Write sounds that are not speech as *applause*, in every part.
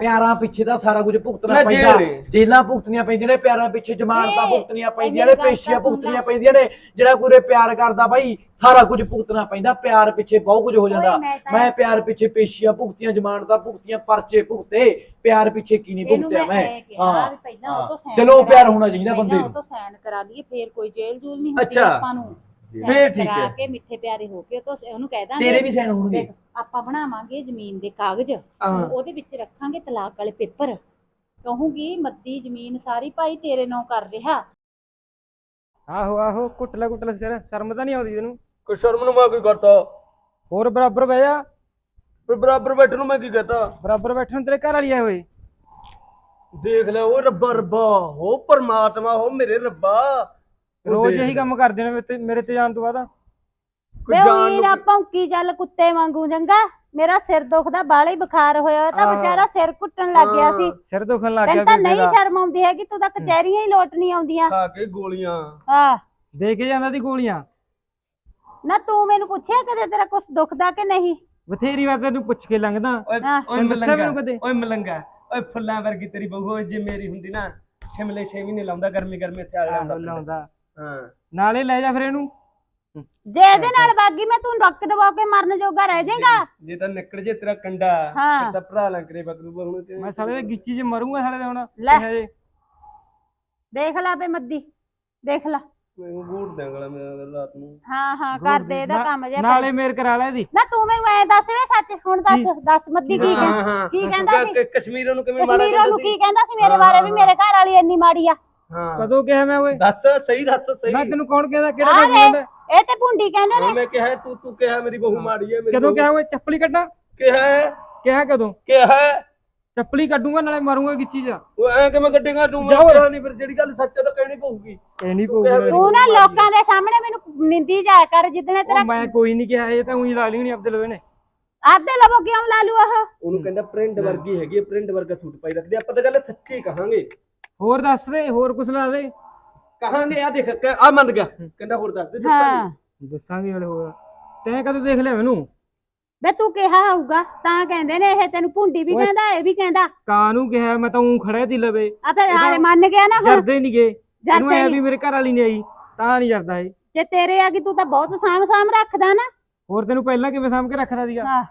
ਪਿਆਰਾਂ ਪਿੱਛੇ ਦਾ ਸਾਰਾ ਕੁਝ ਭੁਗਤਣਾ ਨਾ ਪੈਂਦਾ। ਨੇ। ਜੇਲਾਂ ਭੁਗਤਣੀਆਂ ਪੈਂਦੀਆਂ ਨੇ ਪਿਆਰਾਂ ਪਿੱਛੇ ਜ਼ਮਾਨਤਾਂ ਭੁਗਤਣੀਆਂ ਇਹ ਪੈਂਦੀਆਂ ਮੇਰੀ ਨੇ ਗੱਲ ਪੇਸ਼ੀਆਂ ਤਾਂ ਸੁਣ ਭੁਗਤਣੀਆਂ ਲੈ। ਪੈਂਦੀਆਂ ਨੇ ਜਿਹੜਾ ਕੋਰੇ ਪਿਆਰ ਕਰਦਾ ਬਾਈ ਸਾਰਾ ਕੁਝ ਭੁਗਤਣਾ ਪੈਂਦਾ ਪਿਆਰ ਪਿੱਛੇ ਬਹੁਤ ਕੁਝ ਹੋ ਜਾਂਦਾ। ਓਏ, ਮੈਂ ਤਾਂ- ਮੈਂ ਪਿਆਰ ਪਿੱਛੇ ਪੇਸ਼ੀਆਂ ਭੁਗਤੀਆਂ ਜ਼ਮਾਨਤਾਂ ਭੁਗਤੀਆਂ ਪਰਚੇ ਭੁਗਤੇ ਪਿਆਰ ਪਿੱਛੇ ਕੀ ਨਹੀਂ ਇਹਨੂੰ ਭੁਗਤਿਆ ਮੈਂ ਮੈਂ। ਇਹ ਕਿਹਾ ਵੀ ਪਹਿਲਾਂ ਉਹ ਤੋਂ ਹਾਂ। ਚਲੋ ਕਰਾ ਪਿਆਰ ਹੋਣਾ ਚਾਹੀਦਾ ਬੰਦੇ ਉਹ ਨੂੰ। ਤੋਂ ਸਾਈਨ ਕਰਾ ਲਈਏ ਫੇਰ ਕੋਈ ਜੇਲ੍ਹ ਜੂਲ ਨਹੀਂ ਹੁੰਦੀ ਅੱਛਾ। ਆਪਾਂ ਨੂੰ। ਫੇਰ ਠੀਕ ਕਰਾ ਹੈ। ਕੇ ਮਿੱਠੇ ਪਿਆਰੇ ਹੋ ਕੇ ਉਹ ਤੋਂ ਉਹਨੂੰ ਕਹਿ ਦਾਂਗੇ ਤੇਰੇ ਵੀ ਸਾਈਨ ਹੋਣਗੇ। ਦੇਖ, ਆਪਾਂ ਬਣਾਵਾਂਗੇ ਜ਼ਮੀਨ ਦੇ ਕਾਗਜ਼ ਹਾਂ। ਉਹਦੇ ਵਿੱਚ ਰੱਖਾਂਗੇ ਤਲਾਕ ਵਾਲੇ ਪੇਪਰ। ਕਹੂੰਗੀ ਮੱਦੀ ਜ਼ਮੀਨ ਸਾਰੀ ਭਾਈ ਤੇਰੇ ਨਾਂ ਕਰ ਰਿਹਾ। ਆਹੋ ਆਹੋ ਕੁੱਟਲਾ ਕੁੱਟਲਾ ਸਿਰ ਸ਼ਰਮ ਤਾਂ ਨਹੀਂ ਆਉਂਦੀ ਤੈਨੂੰ? ਕੋਈ ਸ਼ਰਮ ਨੂੰ ਮੈਂ ਕੀ ਕਰਤਾ? ਹੋਰ ਬਰਾਬਰ ਬਹਿ ਜਾ। ਫਿਰ ਬਰਾਬਰ ਬੈਠਣ ਨੂੰ ਮੈਂ ਕੀ ਕਹਤਾ? ਬਰਾਬਰ ਬੈਠਣ ਨੂੰ ਤੇਰੇ ਘਰ ਵਾਲੀ ਆਏ ਹੋਏ। ਦੇਖ ਲੈ ਉਹ ਰੱਬਾ ਰੱਬਾ ਹੋ ਪਰਮਾਤਮਾ ਹੋ ਮੇਰੇ ਰੱਬਾ। ਰੋਜ਼ ਇਹੀ। ਕੰਮ ਕਰਦੇ ਨੇ ਮੇਰੇ ਤੇ ਮੇਰੇ ਤੇ ਜਾਣ ਤੋਂ ਬਾਅਦ। ਕੋਈ ਵੇ ਜਾਣ ਵੀਰਾ ਨੂੰ ਭੌਂਕੀ ਚੱਲ ਕੁੱਤੇ ਵਾਂਗੂ ਚੰਗਾ? ਮੇਰਾ ਸਿਰ ਦੁਖਦਾ ਬਾਲੇ ਬੁਖਾਰ ਹੋਇਆ ਹੋਇਆ ਤਾਂ। ਵਿਚਾਰਾ ਸਿਰ ਘੁੱਟਣ ਲੱਗ ਗਿਆ ਸੀ। ਸਿਰ ਦੁਖਣ ਲੱਗ ਗਿਆ ਤੈਨੂੰ ਤਾਂ ਬੇਬੇ ਨਹੀਂ ਦਾ। ਸ਼ਰਮ ਆਉਂਦੀ ਹੈਗੀ ਤੂੰ ਤਾਂ ਕਚਹਿਰੀਆਂ ਹੀ ਲੋਟ ਨਹੀਂ ਆਉਂਦੀਆਂ। ਖਾ ਕੇ ਗੋਲੀਆਂ। ਹਾਂ। ਦੇ ਕੇ ਜਾਂਦਾ ਦੀ ਗੋਲੀਆਂ। ਨਾ ਤੂੰ ਮੈਨੂੰ ਪੁੱਛਿਆ ਕਦੇ ਤੇਰਾ ਕੁਝ ਦੁਖਦਾ ਕਿ ਨਹੀਂ? ਬਥੇਰੀ ਵਾਰ ਤੈਨੂੰ ਪੁੱਛ ਕੇ ਲੰਘਦਾ। ਓਏ ਹਾਂ। ਓਏ ਤੈਨੂੰ ਦੱਸਿਆ ਮਲੰਗਾ ਮੈਨੂੰ ਕਦੇ? ਓਏ ਮਲੰਗਾ ਓਏ ਫੁੱਲਾਂ ਵਰਗੀ ਤੇਰੀ ਬਹੂ ਜੇ ਮੇਰੀ ਹੁੰਦੀ ਨਾ ਸ਼ਿਮਲੇ ਛੇ ਮਹੀਨੇ ਲਾਉਂਦਾ ਗਰਮੀ ਗਰਮੀ ਸਿਆਲ ਆਹੋ ਲਾਉਂਦਾ ਲਾਉਂਦਾ। ਹਾਂ। ਨਾਲੇ ਲੈ ਜਾ ਫਿਰ ਇਹਨੂੰ। ਜੇ ਇਹਦੇ ਨਾਲ ਬਾਗੀ ਮੈਂ ਤੂੰ ਰੁੱਕ ਦਬਾ ਕੇ ਮਰਨ ਜੋਗਾ ਰਹਿ ਜਾਏਗਾ। ਜੇ ਤਾਂ ਨਿਕਲ ਜੇ ਤੇਰਾ ਕੰਡਾ ਹਾਂ। ਫਿਰ ਤਾਂ ਭਰਾ ਲਾਂ ਕਰੇ ਬਕਰੂ ਬਹੂ ਤੇ ਮੈਂ ਸਾਲੇ ਦੇ ਗਿੱਚੀ 'ਚ ਮਰੂੰਗਾ ਸਾਲੇ ਦੇ ਹੁਣ ਲੈ। ਇਹੋ ਜਿਹੇ। ਦੇਖ ਲੈ ਬੇ ਮੱਦੀ ਦੇਖ ਲੈ। ਮੈਨੂੰ ਗੂੜ ਦੇਂਗਲਾ ਮੈਂ ਰਾਤ ਨੂੰ। ਹਾਂ ਹਾਂ ਕਰ ਦੇ ਇਹਦਾ ਨਾ- ਕੰਮ ਜੇ ਨਾਲੇ ਮੇਰ ਕਰਾ ਲੈ ਇਹਦੀ। ਨਾ ਤੂੰ ਮੈਨੂੰ ਐ ਦੱਸ ਵੇ ਸੱਚ ਹੁਣ ਦੱਸ ਦੱਸ ਮੱਦੀ ਕੀ ਹਾਂ ਕੀ। ਕਹਿੰਦਾ ਸੀ? ਕ- ਕਸ਼ਮੀਰੋਂ ਨੂੰ ਕਿਵੇਂ ਮਾੜਾ ਕਸ਼ਮੀਰੋਂ ਨੂੰ ਕਹਿੰਦਾ ਕੀ ਕਹਿੰਦਾ ਸੀ ਮੇਰੇ ਬਾਰੇ ਵੀ ਮੇਰੇ ਘਰ ਵਾਲੀ ਇੰਨੀ ਮਾੜੀ ਆ। ਹਾਂ। ਕਦੋਂ ਕਿਹਾ ਮੈਂ ਓਏ? ਦੱਸ ਸਹੀ ਦੱਸ ਸਹੀ। ਮੈਂ ਤੈਨੂੰ ਕੌਣ ਕਹਿੰਦਾ ਕਿਹੜਾ ਆ ਕੰਮ ਦੇ ਕਹਿੰਦਾ ਇਹ ਤੇ ਭੁੰਡੀ ਕਹਿੰਦੇ ਨੇ। ਮੈਂ ਕਿਹਾ ਤੂੰ ਤੂੰ ਕਿਹਾ ਮੇਰੀ ਬਹੂ ਮਾੜੀ ਹੈ ਮੇਰੀ ਕਦੋਂ ਬਹੂ- ਕਿਹਾ ਓਏ ਚੱਪਲੀ ਕੱਢਾਂ? ਕਿਹਾ ਕਿਹਾ ਕਦੋਂ? ਕਿਹਾ ਚੱਪਲੀ ਕੱਢੂੰਗਾ ਨਾਲੇ ਮਾਰੂੰਗਾ ਗਿੱਚੀ 'ਚ। ਉਹ ਐ ਕਿਵੇਂ ਕੱਢੇਗਾ ਤੂੰ ਜਾਓ। ਮੈਂ ਨਹੀਂ ਫਿਰ ਜਿਹੜੀ ਗੱਲ ਸੱਚ ਹੈ ਤਾਂ ਕਹਿਣੀ ਪਊਗੀ। ਇਹ ਨਹੀਂ ਤੂੰ ਕਿਹਾ ਪਊਗਾ ਤੂੰ ਨਾ ਲੋਕਾਂ ਦੇ ਸਾਹਮਣੇ ਮੈਨੂੰ ਨਿੰਦੀ ਜਾਇਆ ਕਰ ਜਿੱਦਣੇ ਤੇਰਾ ਉਹ ਮੈਂ ਕੋਈ ਨਹੀਂ ਕਿਹਾ ਇਹ ਤਾਂ ਉਹੀ ਲਾ ਲਈ ਨਹੀਂ ਆਪਦੇ ਲਵੇ ਨੇ। ਆਪਦੇ ਲਵੋ ਕਿਉਂ ਲਾ ਲੂ ਆਹ ਉਹਨੂੰ ਕਹਿੰਦਾ ਪ੍ਰਿੰਟ ਵਰਗੀ ਹੈਗੀ ਹੈ ਪ੍ਰਿੰਟ ਵਰਗਾ ਸੂਟ ਪਾਈ ਰੱਖਦੇ ਆਪਾਂ ਤਾਂ ਗੱਲ ਸੱਚੀ ਕਹਾਂਗੇ। ਹੋਰ ਦੱਸ ਦੇ ਹੋਰ ਕੁਛ ਲਾ ਦੇ। ਕਹਾਂਗੇ ਆ ਦੇਖ ਆ ਮੰਨ ਗਿਆ। ਕਹਿੰਦਾ ਹੋਰ ਦੱਸ ਦੇ ਹਾਂ। ਦੱਸਾਂਗੇ ਹਲੇ ਹੋਰ ਤੈਂ ਕਦੋਂ ਦੇਖ ਲਿਆ ਮੈਨੂੰ? ਵੇ ਤੂੰ ਕਿਹਾ ਹੋਊਗਾ ਤਾਂ ਕਹਿੰਦੇ ਨੇ ਇਹ ਤੈਨੂੰ ਭੁੰਡੀ ਵੀ ਓਏ। ਕਹਿੰਦਾ ਇਹ ਵੀ ਕਹਿੰਦਾ। ਕਾਂ ਨੂੰ ਕਿਹਾ? ਮੈਂ ਤਾਂ ਉਂ ਖੜਿਆ ਤੀ ਲਵੇ। ਆ ਫਿਰ ਹਾਲੇ ਮੰਨ ਗਿਆ ਨਾ ਹੁਣ। ਜਰਦੇ ਨਹੀਂ ਗਏ ਇਹਨੂੰ ਜਰਦੇ ਐ ਵੀ ਮੇਰੇ ਘਰ ਵਾਲੀ ਨਹੀਂ ਆਈ ਤਾਂ ਨਹੀਂ ਜਰਦਾ ਇਹ। ਜੇ ਤੇਰੇ ਆ ਗਈ ਤੂੰ ਤਾਂ ਬਹੁਤ ਸਾਂਭ ਸਾਂਭ ਰੱਖਦਾ ਨਾ। ਹੋਰ ਤੈਨੂੰ ਪਹਿਲਾਂ ਕਿਵੇਂ ਸਾਂਭ ਕੇ ਰੱਖਦਾ ਸੀਗਾ? ਹਾਂ।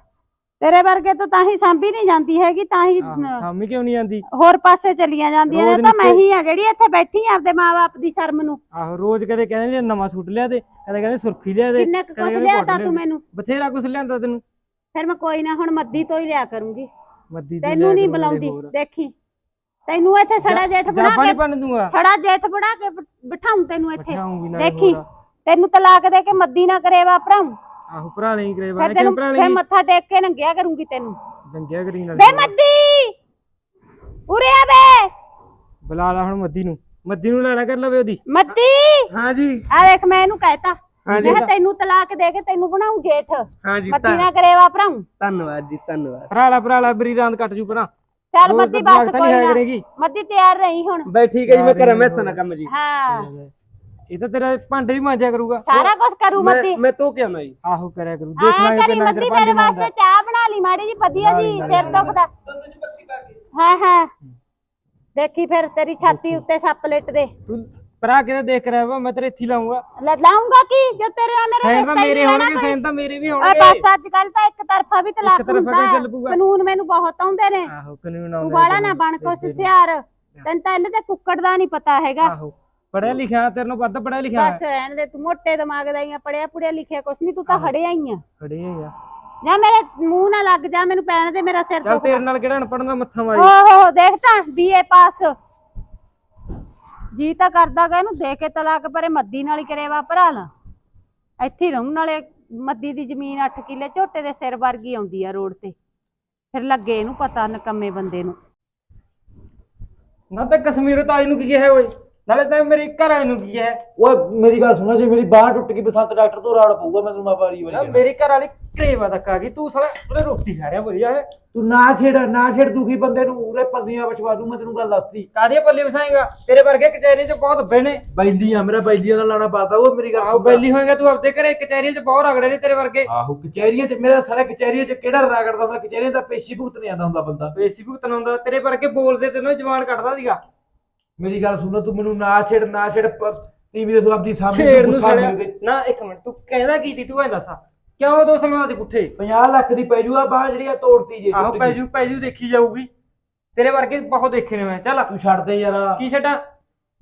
ਤੇਰੇ ਵਰਗੇ ਤਾਂ ਤਾਂ ਹੀ ਸਾਂਭੀ ਨਹੀਂ ਜਾਂਦੀ ਹੈਗੀ ਤਾਂ ਹੀ ਆਹੋ, ਸਾਂਭੀ ਕਿਉਂ ਨਹੀਂ ਆਂਦੀ ਹੋਰ ਪਾਸੇ ਚਲੀਆਂ ਜਾਂਦੀਆਂ ਨੇ ਰੋਜ਼ ਤਾਂ ਮੈਂ ਨਿੱਕੇ- ਹੀ ਆ ਜਿਹੜੀ ਇੱਥੇ ਬੈਠੀ ਆ ਆਪਦੇ ਮਾਪੇ ਦੀ ਸ਼ਰਮ ਨੂੰ। ਆਹੋ ਰੋਜ਼ ਕਦੇ ਕਹਿੰਦੇ ਨੇ ਨਵਾਂ ਸੂਟ ਲਿਆ ਦੇ ਕਦੇ ਕਹਿੰਦੇ ਸੁਰਖੀ ਲਿਆ ਦੇ ਕਿੰਨੇ ਕੁ ਕੁਛ ਕਹਿੰਦੇ ਲਿਆਤਾ ਤੂੰ। ਮੈਨੂੰ? ਬਥੇਰਾ ਕੁਛ ਲਿਆਂਦਾ ਤੈਨੂੰ। ਫਿਰ ਮੈਂ ਕੋਈ ਨਾ ਹੁਣ ਮੱਦੀ ਤੋਂ ਹੀ ਲਿਆ ਕਰੂੰਗੀ। ਮੱਦੀ ਤੈਨੂੰ ਨਹੀਂ ਬੁਲਾਉਂਦੀ ਹੋਰ। ਦੇਖੀ। ਤੈਨੂੰ ਇੱਥੇ ਛੜਾ ਜੇਠ ਬਣਾ ਜਾਪਾਂ ਕੇ ਬਣ ਦੂੰਗਾ। ਛੜਾ ਜੇਠ ਬਣਾ ਕੇ ਬ- ਬਿਠਾਊਂ ਤੈਨੂੰ ਇੱਥੇ। ਬਿਠਾਊਂਗੀ ਨਾਲੇ ਦੇਖੀ ਹੋਰ। ਤੈਨੂੰ ਤਲਾਕ ਦੇ ਕੇ ਮੱਦੀ ਨਾ ਕਰੇ ਵਾਪਰਾਉਂ। ਆਹੋ ਭਰਾ ਨਹੀਂ ਕਰੇ ਫਿਰ ਬਾਰੇ ਤੈਨੂੰ ਕਿਉਂ ਭਰਾ ਫਿਰ ਲਈ? ਮੱਥਾ ਟੇਕ ਕੇ ਨੰਗਿਆ ਕਰੂੰਗੀ ਤੈਨੂੰ। ਜੰਗਿਆ ਕਰੀ ਨਾਲ। ਵੇ ਮੱਦੀ! ਉਰੇ ਆ ਵੇ ਬੁਲਾ ਲਾ ਹੁਣ ਮੱਦੀ ਨੂੰ। ਮੱਦੀ ਨੂੰ ਲੈਣਾ ਕਰ ਲਵੇ ਉਹਦੀ। ਮੱਦੀ! ਹਾਂ ਜੀ ਆ ਦੇਖ ਮੈਂ ਇਹਨੂੰ ਕਹਿਤਾ। ਮੈਂ ਕਿਹਾ ਤੈਨੂੰ ਤਲਾਕ ਦੇ ਕੇ ਤੈਨੂੰ ਬਣਾਉਂ ਜੇਠ। ਹਾਂ ਜੀ ਮੱਦੀ ਨਾ ਕਰੇ ਵਾਪਰਾਉਂ ਧੰਨਵਾਦ ਜੀ ਧੰਨਵਾਦ। ਭਰਾ ਲਾ ਭਰਾ ਲਾ ਬਰੀ ਰਾਂਦ ਕੱਟ ਜੂ ਭਰਾ। ਚੱਲ ਰੋਜ਼ ਮੱਦੀ ਤਾਂ ਬਸ ਤਾਂ ਨਹੀਂ ਕੋਈ ਨਾ। ਕਰੇਗੀ। ਮੱਦੀ ਤਿਆਰ ਰਹੀ ਹੁਣ। ਬਈ ਠੀਕ ਹੈ ਜੀ ਮੈਂ ਕਰਾਂ ਮੈਂ ਨਾ ਕੰਮ ਜੀ। ਹਾਂ। ਇਹ ਤਾਂ ਤੇਰਾ ਭਾਂਡੇ ਵੀ ਮਾਂਜਿਆ ਕਰੂਗਾ। ਸਾਰਾ ਕੁਝ ਕਰੂ ਮੈਂ ਮੱਦੀ ਮੈਂ ਤੋ ਕਿਹਾ ਜੀ। ਆਹੋ ਕਰਿਆ ਕਰੂ। ਦੇਖ ਹਾਂ ਲਾਂਗੇ ਕਰੀ ਕਿੰਨਾ ਮੇਰੇ ਭਾਂਡੇ ਵਾਸਤੇ ਚਾਹ ਬਣਾ ਲਈ ਮਾੜੀ ਜੀ ਵਧੀਆ ਜੀ ਸਿਰ ਦੁਖਦਾ। ਹਾਂ ਹਾਂ। ਦੇਖੀ ਫਿਰ ਤੇਰੀ ਛਾਤੀ ਉੱਤੇ ਸੱਪ ਲਿਟ ਦੇ। ਤੂੰ ਭਰਾ ਕਿਤੇ ਦੇਖ ਰਿਹਾ ਵਾ? ਮੈਂ ਤੇਰੇ ਇੱਥੇ ਲਾਉਂਗਾ। ਲੈ ਲਾਉਂਗਾ ਕੀ? ਜੋ ਤੇਰੇ ਨਾਲ ਮੇਰੇ ਸੈਨ ਤਾਂ ਰਿਸ਼ਤਾ ਹੀ ਮੇਰੇ ਨਹੀਂ ਰਹਿਣਾ ਹੋਣਗੇ। ਸੈਨ ਤਾਂ ਮੇਰੇ ਵੀ ਓਏ ਹੋਣਗੇ। ਬਸ ਅੱਜ ਕੱਲ ਤਾਂ ਇੱਕ ਤਰਫਾ ਵੀ ਤਲਾਕ ਤਰਫਾ ਹੁੰਦਾ। ਚੱਲ ਪਊਗਾ? ਕਾਨੂੰਨ ਮੈਨੂੰ ਬਹੁਤ ਆਉਂਦੇ ਨੇ। ਆਹੋ ਕਾਨੂੰਨ ਤੂੰ ਆਉਂਦਾ ਬਾਲਾ ਨਾ ਬਣ ਕੁਛ ਸਿਆਰ। ਤੈਨੂੰ ਤਾਂ ਇਹਨੇ ਤੇ ਕੁੱਕੜ ਦਾ ਨਹੀਂ ਪਤਾ ਹੈਗਾ। ਆਹੋ। ਪੜਿਆ ਲਿਖਿਆ ਤੇਰੇ ਨੂੰ ਵੱਧ ਪੜਿਆ ਲਿਖਿਆ। ਬਸ ਰਹਿਣ ਦੇ ਤੂੰ ਮੋਟੇ ਦਿਮਾਗ ਦਾ ਹੀ ਆ ਪੜਿਆ ਪੁੜਿਆ ਲਿਖਿਆ ਕੁਛ ਨਹੀਂ ਤੂੰ ਤਾਂ ਹੜਿਆ ਹੀ ਆ। ਖੜੇ ਆ। ਜਾਂ ਮੇਰੇ ਮੂੰਹ ਨਾ ਲੱਗ ਜਾ ਮੈਨੂੰ ਪੈਣ ਦੇ ਮੇਰਾ ਸਿਰ ਚੱਲ ਦੁਖਦਾ ਤੇਰੇ ਨਾਲ ਕਿਹੜਾ ਅਨਪੜ੍ਹ ਦਾ ਮੱਥਾ ਮਾਰੀ ਓਹੋ ਦੇਖ ਤਾਂ ਬੀਏ ਪਾਸ। ਜੀ ਤਾਂ ਕਰਦਾਗਾ ਇਹਨੂੰ ਦੇ ਕੇ ਤਲਾਕ ਪਰੇ ਮੱਦੀ ਨਾਲ ਹੀ ਕਰੇਵਾ ਭਰਾ ਲਾ। ਇੱਥੇ ਹੀ ਰਹੂੰ ਨਾਲੇ ਮੱਦੀ ਦੀ ਜ਼ਮੀਨ 8 ਕਿੱਲੇ ਝੋਟੇ ਦੇ ਸਿਰ ਵਰਗੀ ਆਉਂਦੀ ਆ ਰੋਡ ਤੇ। ਫਿਰ ਲੱਗੇ ਇਹਨੂੰ ਪਤਾ ਨਕੰਮੇ ਬੰਦੇ ਨੂੰ। ਨਾ ਤਾਂ ਕਸ਼ਮੀਰ ਤਾਜ ਨੂੰ ਕੀ ਕਿਹਾ ਓਏ? ਨਾਲੇ ਤਾਂ ਮੇਰੇ ਘਰ ਵਾਲੇ ਨੂੰ ਕੀ ਕਿਹਾ ਓਏ ਮੇਰੀ ਗੱਲ ਸੁਣੋ ਜੇ ਮੇਰੀ ਬਾਹ ਟੁੱਟ ਗਈ ਬਸੰਤ ਡਾਕਟਰ ਤੋਂ ਰਾੜ ਪਊਗਾ ਮੈਂ ਵਾਰੀ ਨਾ ਵਾਰੀ ਮੇਰੇ ਘਰ ਵਾਲੇ ਕਰੇਵਾ ਤੱਕ ਆ ਗਈ ਤੂੰ ਸਾਲਾ ਉਹਦੇ ਰੋਟੀ ਖਾ ਰਿਹਾ ਵਧੀਆ ਹੈ। ਤੂੰ ਨਾ ਛੇੜ ਨਾ ਛੇੜ ਦੁਖੀ ਬੰਦੇ ਨੂੰ ਉਰੇ ਪੱਲੀਆਂ ਵਿਛਵਾ ਦੂੰ ਮੈਂ ਤੈਨੂੰ ਗੱਲ ਦੱਸਤੀ। ਕਾਦੀਆਂ ਪੱਲੇ ਵਸਾਏਗਾ ਤੇਰੇ ਵਰਗੇ ਕਚਹਿਰੀ 'ਚ ਬਹੁਤ ਬਹਿਣੇ। ਬੈਲੀਆਂ ਮੇਰਾ ਬੈਲੀਆਂ ਦਾ ਲਾਣਾ ਪਾਤਾ ਉਹ ਮੇਰੀ ਗੱਲ ਆਹੋ। ਬੈਲੀ ਹੋਏਗਾ ਤੂੰ ਆਪਦੇ ਘਰੇ ਕਚਹਿਰੀ 'ਚ ਬਹੁਤ ਰਗੜੇ ਨੇ ਤੇਰੇ ਵਰਗੇ। ਆਹੋ ਕਚਹਿਰੀਆਂ 'ਚ ਮੇਰਾ ਸਾਰਾ ਕਚਹਿਰੀਆਂ 'ਚ ਕਿਹੜਾ ਰਗੜਦਾ ਹੁੰਦਾ? ਕਚਹਿਰੀਆਂ ਦਾ ਪੇਸ਼ੀ ਭੁਗਤ ਨਹੀਂ ਆਉਂਦਾ ਹੁੰਦਾ ਬੰਦਾ। ਬੇਸੀ ਭੁਗਤਣ ਆਉਂਦਾ ਤੇਰੇ ਵਰਗੇ ਬੋਲਦੇ ਤੈਨੂੰ ਜਵਾਨ ਕੱਢਦਾ ਸੀਗਾ। ਮੇਰੀ ਗੱਲ ਸੁਣੋ ਤੂੰ ਮੈਨੂੰ ਨਾ ਛੇੜ ਨਾ ਛੇੜ ਟੀਵੀ ਦੇ ਤੂੰ ਆਪਣੀ ਸਾਹਮਣੇ ਛੇੜ ਨੂੰ ਗੁੱਸਾ ਨਾ ਇੱਕ ਮਿੰਟ ਤੂੰ ਕਹਿੰਦਾ ਕੀ ਤੀ ਤੂੰ ਐ ਦੱਸ ਕਿਉਂ ਦੋ ਸਮਾਂ ਦੇ ਪੁੱਠੇ? 50 ਲੱਖ ਦੀ ਪੈ ਜੂਆ ਬਾਹ ਜਿਹੜੀ ਆ ਤੋੜਤੀ ਜੇ ਆਹੋ ਟੁੱਟ ਗਈ। ਪੈਜੂ ਪੈਜੂ ਦੇਖੀ ਜਾਊਗੀ। ਤੇਰੇ ਵਰਗੇ ਬਹੁਤ ਦੇਖੇ ਨੇ ਮੈਂ। ਚੱਲ। ਤੂੰ ਛੱਡ ਦੇ ਯਾਰ। ਕੀ ਛੱਡਾਂ?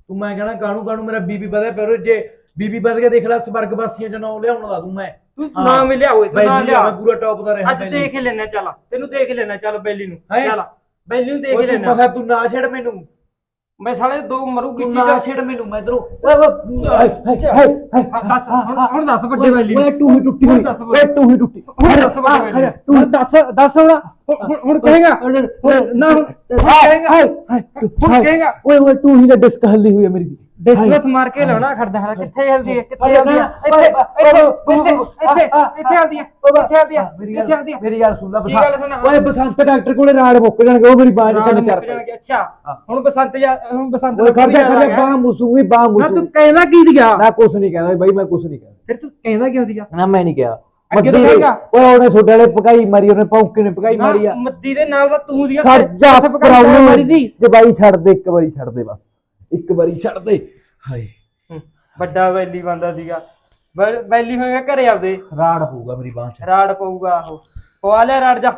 ਤੂੰ ਮੈਂ ਕਹਣਾ ਕਾਣੂ ਕਾਣੂ ਮੇਰਾ ਬੀਬੀ ਵਧਿਆ ਪਿਆ ਜੇ ਬੀਬੀ ਵਧ ਕੇ ਦੇਖ ਲੈ ਸਵਰਗ ਵਾਸੀਆਂ ਚ ਨਾਂ ਲਿਆਉਣ ਦਾ ਤੂੰ ਮੈਂ। ਤੂੰ ਹਾਂ। ਨਾ ਮਿਲਿਆ ਹੋਏ ਤੂੰ ਨਾ ਬੈਲੀ ਲਿਆ ਮੈਂ ਪੂਰਾ ਟੌਪ ਦਾ ਰਿਹਾ ਅੱਜ ਦੇਖ ਲੈਣਾ ਚੱਲ। ਤੈਨੂੰ ਦੇਖ ਲੈਣਾ ਚੱਲ ਬੈਲੀ ਨੂੰ। ਹੈਂ? ਚੱਲ। ਬੈਲੀ ਨੂੰ ਦੇਖ ਓਏ ਤੂੰ ਲੈਣਾ ਪਤਾ ਤੂੰ ਨਾ ਛੇੜ ਮੈਨੂੰ। ਮੈਂ ਸਾਲੇ ਦੋ ਮਰੂ ਤੂੰ ਗਿੱਚੀ ਨਾ ਦਾ ਛੇੜ ਮੈਨੂੰ ਮੈਂ ਇਧਰੋਂ ਓਏ ਓਏ ਦੱਸ ਹੁਣ ਹੁਣ ਦੱਸ ਵੱਡੇ ਬੈਲੀ ਓਏ ਟੂਹੀ ਟੁੱਟੀ ਹੋਈ। ਦੱਸ ਓਏ ਟੂਹੀ ਟੁੱਟੀ। ਹੁਣ ਦੱਸ ਵੱਡੇ ਹੁਣ ਦੱਸ ਦੱਸ ਹੁਣ। ਹੁਣ- ਹੁਣ ਕਹੇਗਾ। ਨਾ ਹੁਣ ਕਹੇਗਾ ਹੁਣ ਕਹੇਗਾ। ਓਏ ਓਏ ਟੂਹੀ ਦਾ ਡਿਸਕ ਹੱਲੀ ਹੋਈ ਹੈ ਮੇਰੀ। ਡਿਸਕਸ ਮਾਰ ਕੇ ਲਾਉਣਾ ਖੜਦਾ ਖੜਾ ਕਿੱਥੇ ਹਲਦੀ ਹੈ ਕਿੱਥੇ ਹਲਦੀ ਹੈ? ਇੱਥੇ ਇੱਥੇ ਇੱਥੇ ਇੱਥੇ ਹਲਦੀ ਹੈ ਇੱਥੇ ਹਲਦੀ ਹੈ ਇੱਥੇ ਹਲਦੀ ਹੈ। ਮੇਰੀ ਗੱਲ ਸੁਣ ਲੈ ਕੀ? ਓਏ ਬਸੰਤ ਡਾਕਟਰ ਕੋਲੇ ਰਾੜ ਮੁੱਕ ਜਾਣਗੇ ਉਹ ਮੇਰੀ ਬਾਜ ਕੰਨ ਕਰ ਅੱਛਾ। ਹਾਂ। ਹੁਣ ਬਸੰਤ ਜਾ ਹੁਣ ਬਸੰਤ ਓਏ ਖੜਦਾ ਖੜਦਾ। ਬਾਹ ਮੁਸੂਗੀ ਬਾਹ ਨਾ ਤੂੰ ਕਹਿਣਾ ਕੀ ਦਿਆ ਨਾ ਕੁਛ ਨਹੀਂ ਕਹਿੰਦਾ ਬਾਈ ਮੈਂ ਕੁਛ ਨਹੀਂ ਕਹਿੰਦਾ। ਫਿਰ ਤੂੰ ਕਹਿੰਦਾ ਕਿਉਂ ਦਿਆ ਨਾ ਮੈਂ ਨਹੀਂ ਕਿਹਾ। ਮੱਦੀ? ਓਏ ਉਹਨੇ ਛੋਟੇ ਵਾਲੇ ਪਕਾਈ ਮਾਰੀ ਉਹਨੇ ਭੌਂਕੇ ਨੇ ਪਕਾਈ ਮਾਰੀ ਆ। ਮੱਦੀ ਦੇ ਨਾਲ ਤਾਂ ਤੂੰ ਦਿਆ ਛੱਡ ਜਾ ਕੇ ਮਾਰੀ ਦੀ ਜੇ ਬਾਈ ਛੱਡ ਦੇ ਇੱਕ ਵਾਰੀ ਛੱਡ ਦੇ ਬਸ। ਇੱਕ ਵਾਰੀ ਛੱਡ ਦੇ। ਹਾਏ। ਵੱਡਾ ਵੈਲੀ ਬੰਦਾ ਸੀਗਾ। ਵੈ- ਵੈਲੀ ਹੋਏਗਾ ਘਰੇ ਆਪਦੇ? ਰਾੜ ਪਊਗਾ ਮੇਰੀ ਬਾਹ ਚ। ਰਾੜ ਪਊਗਾ ਉਹ। ਪਵਾ ਲਿਆ ਰਾੜ ਜਾ।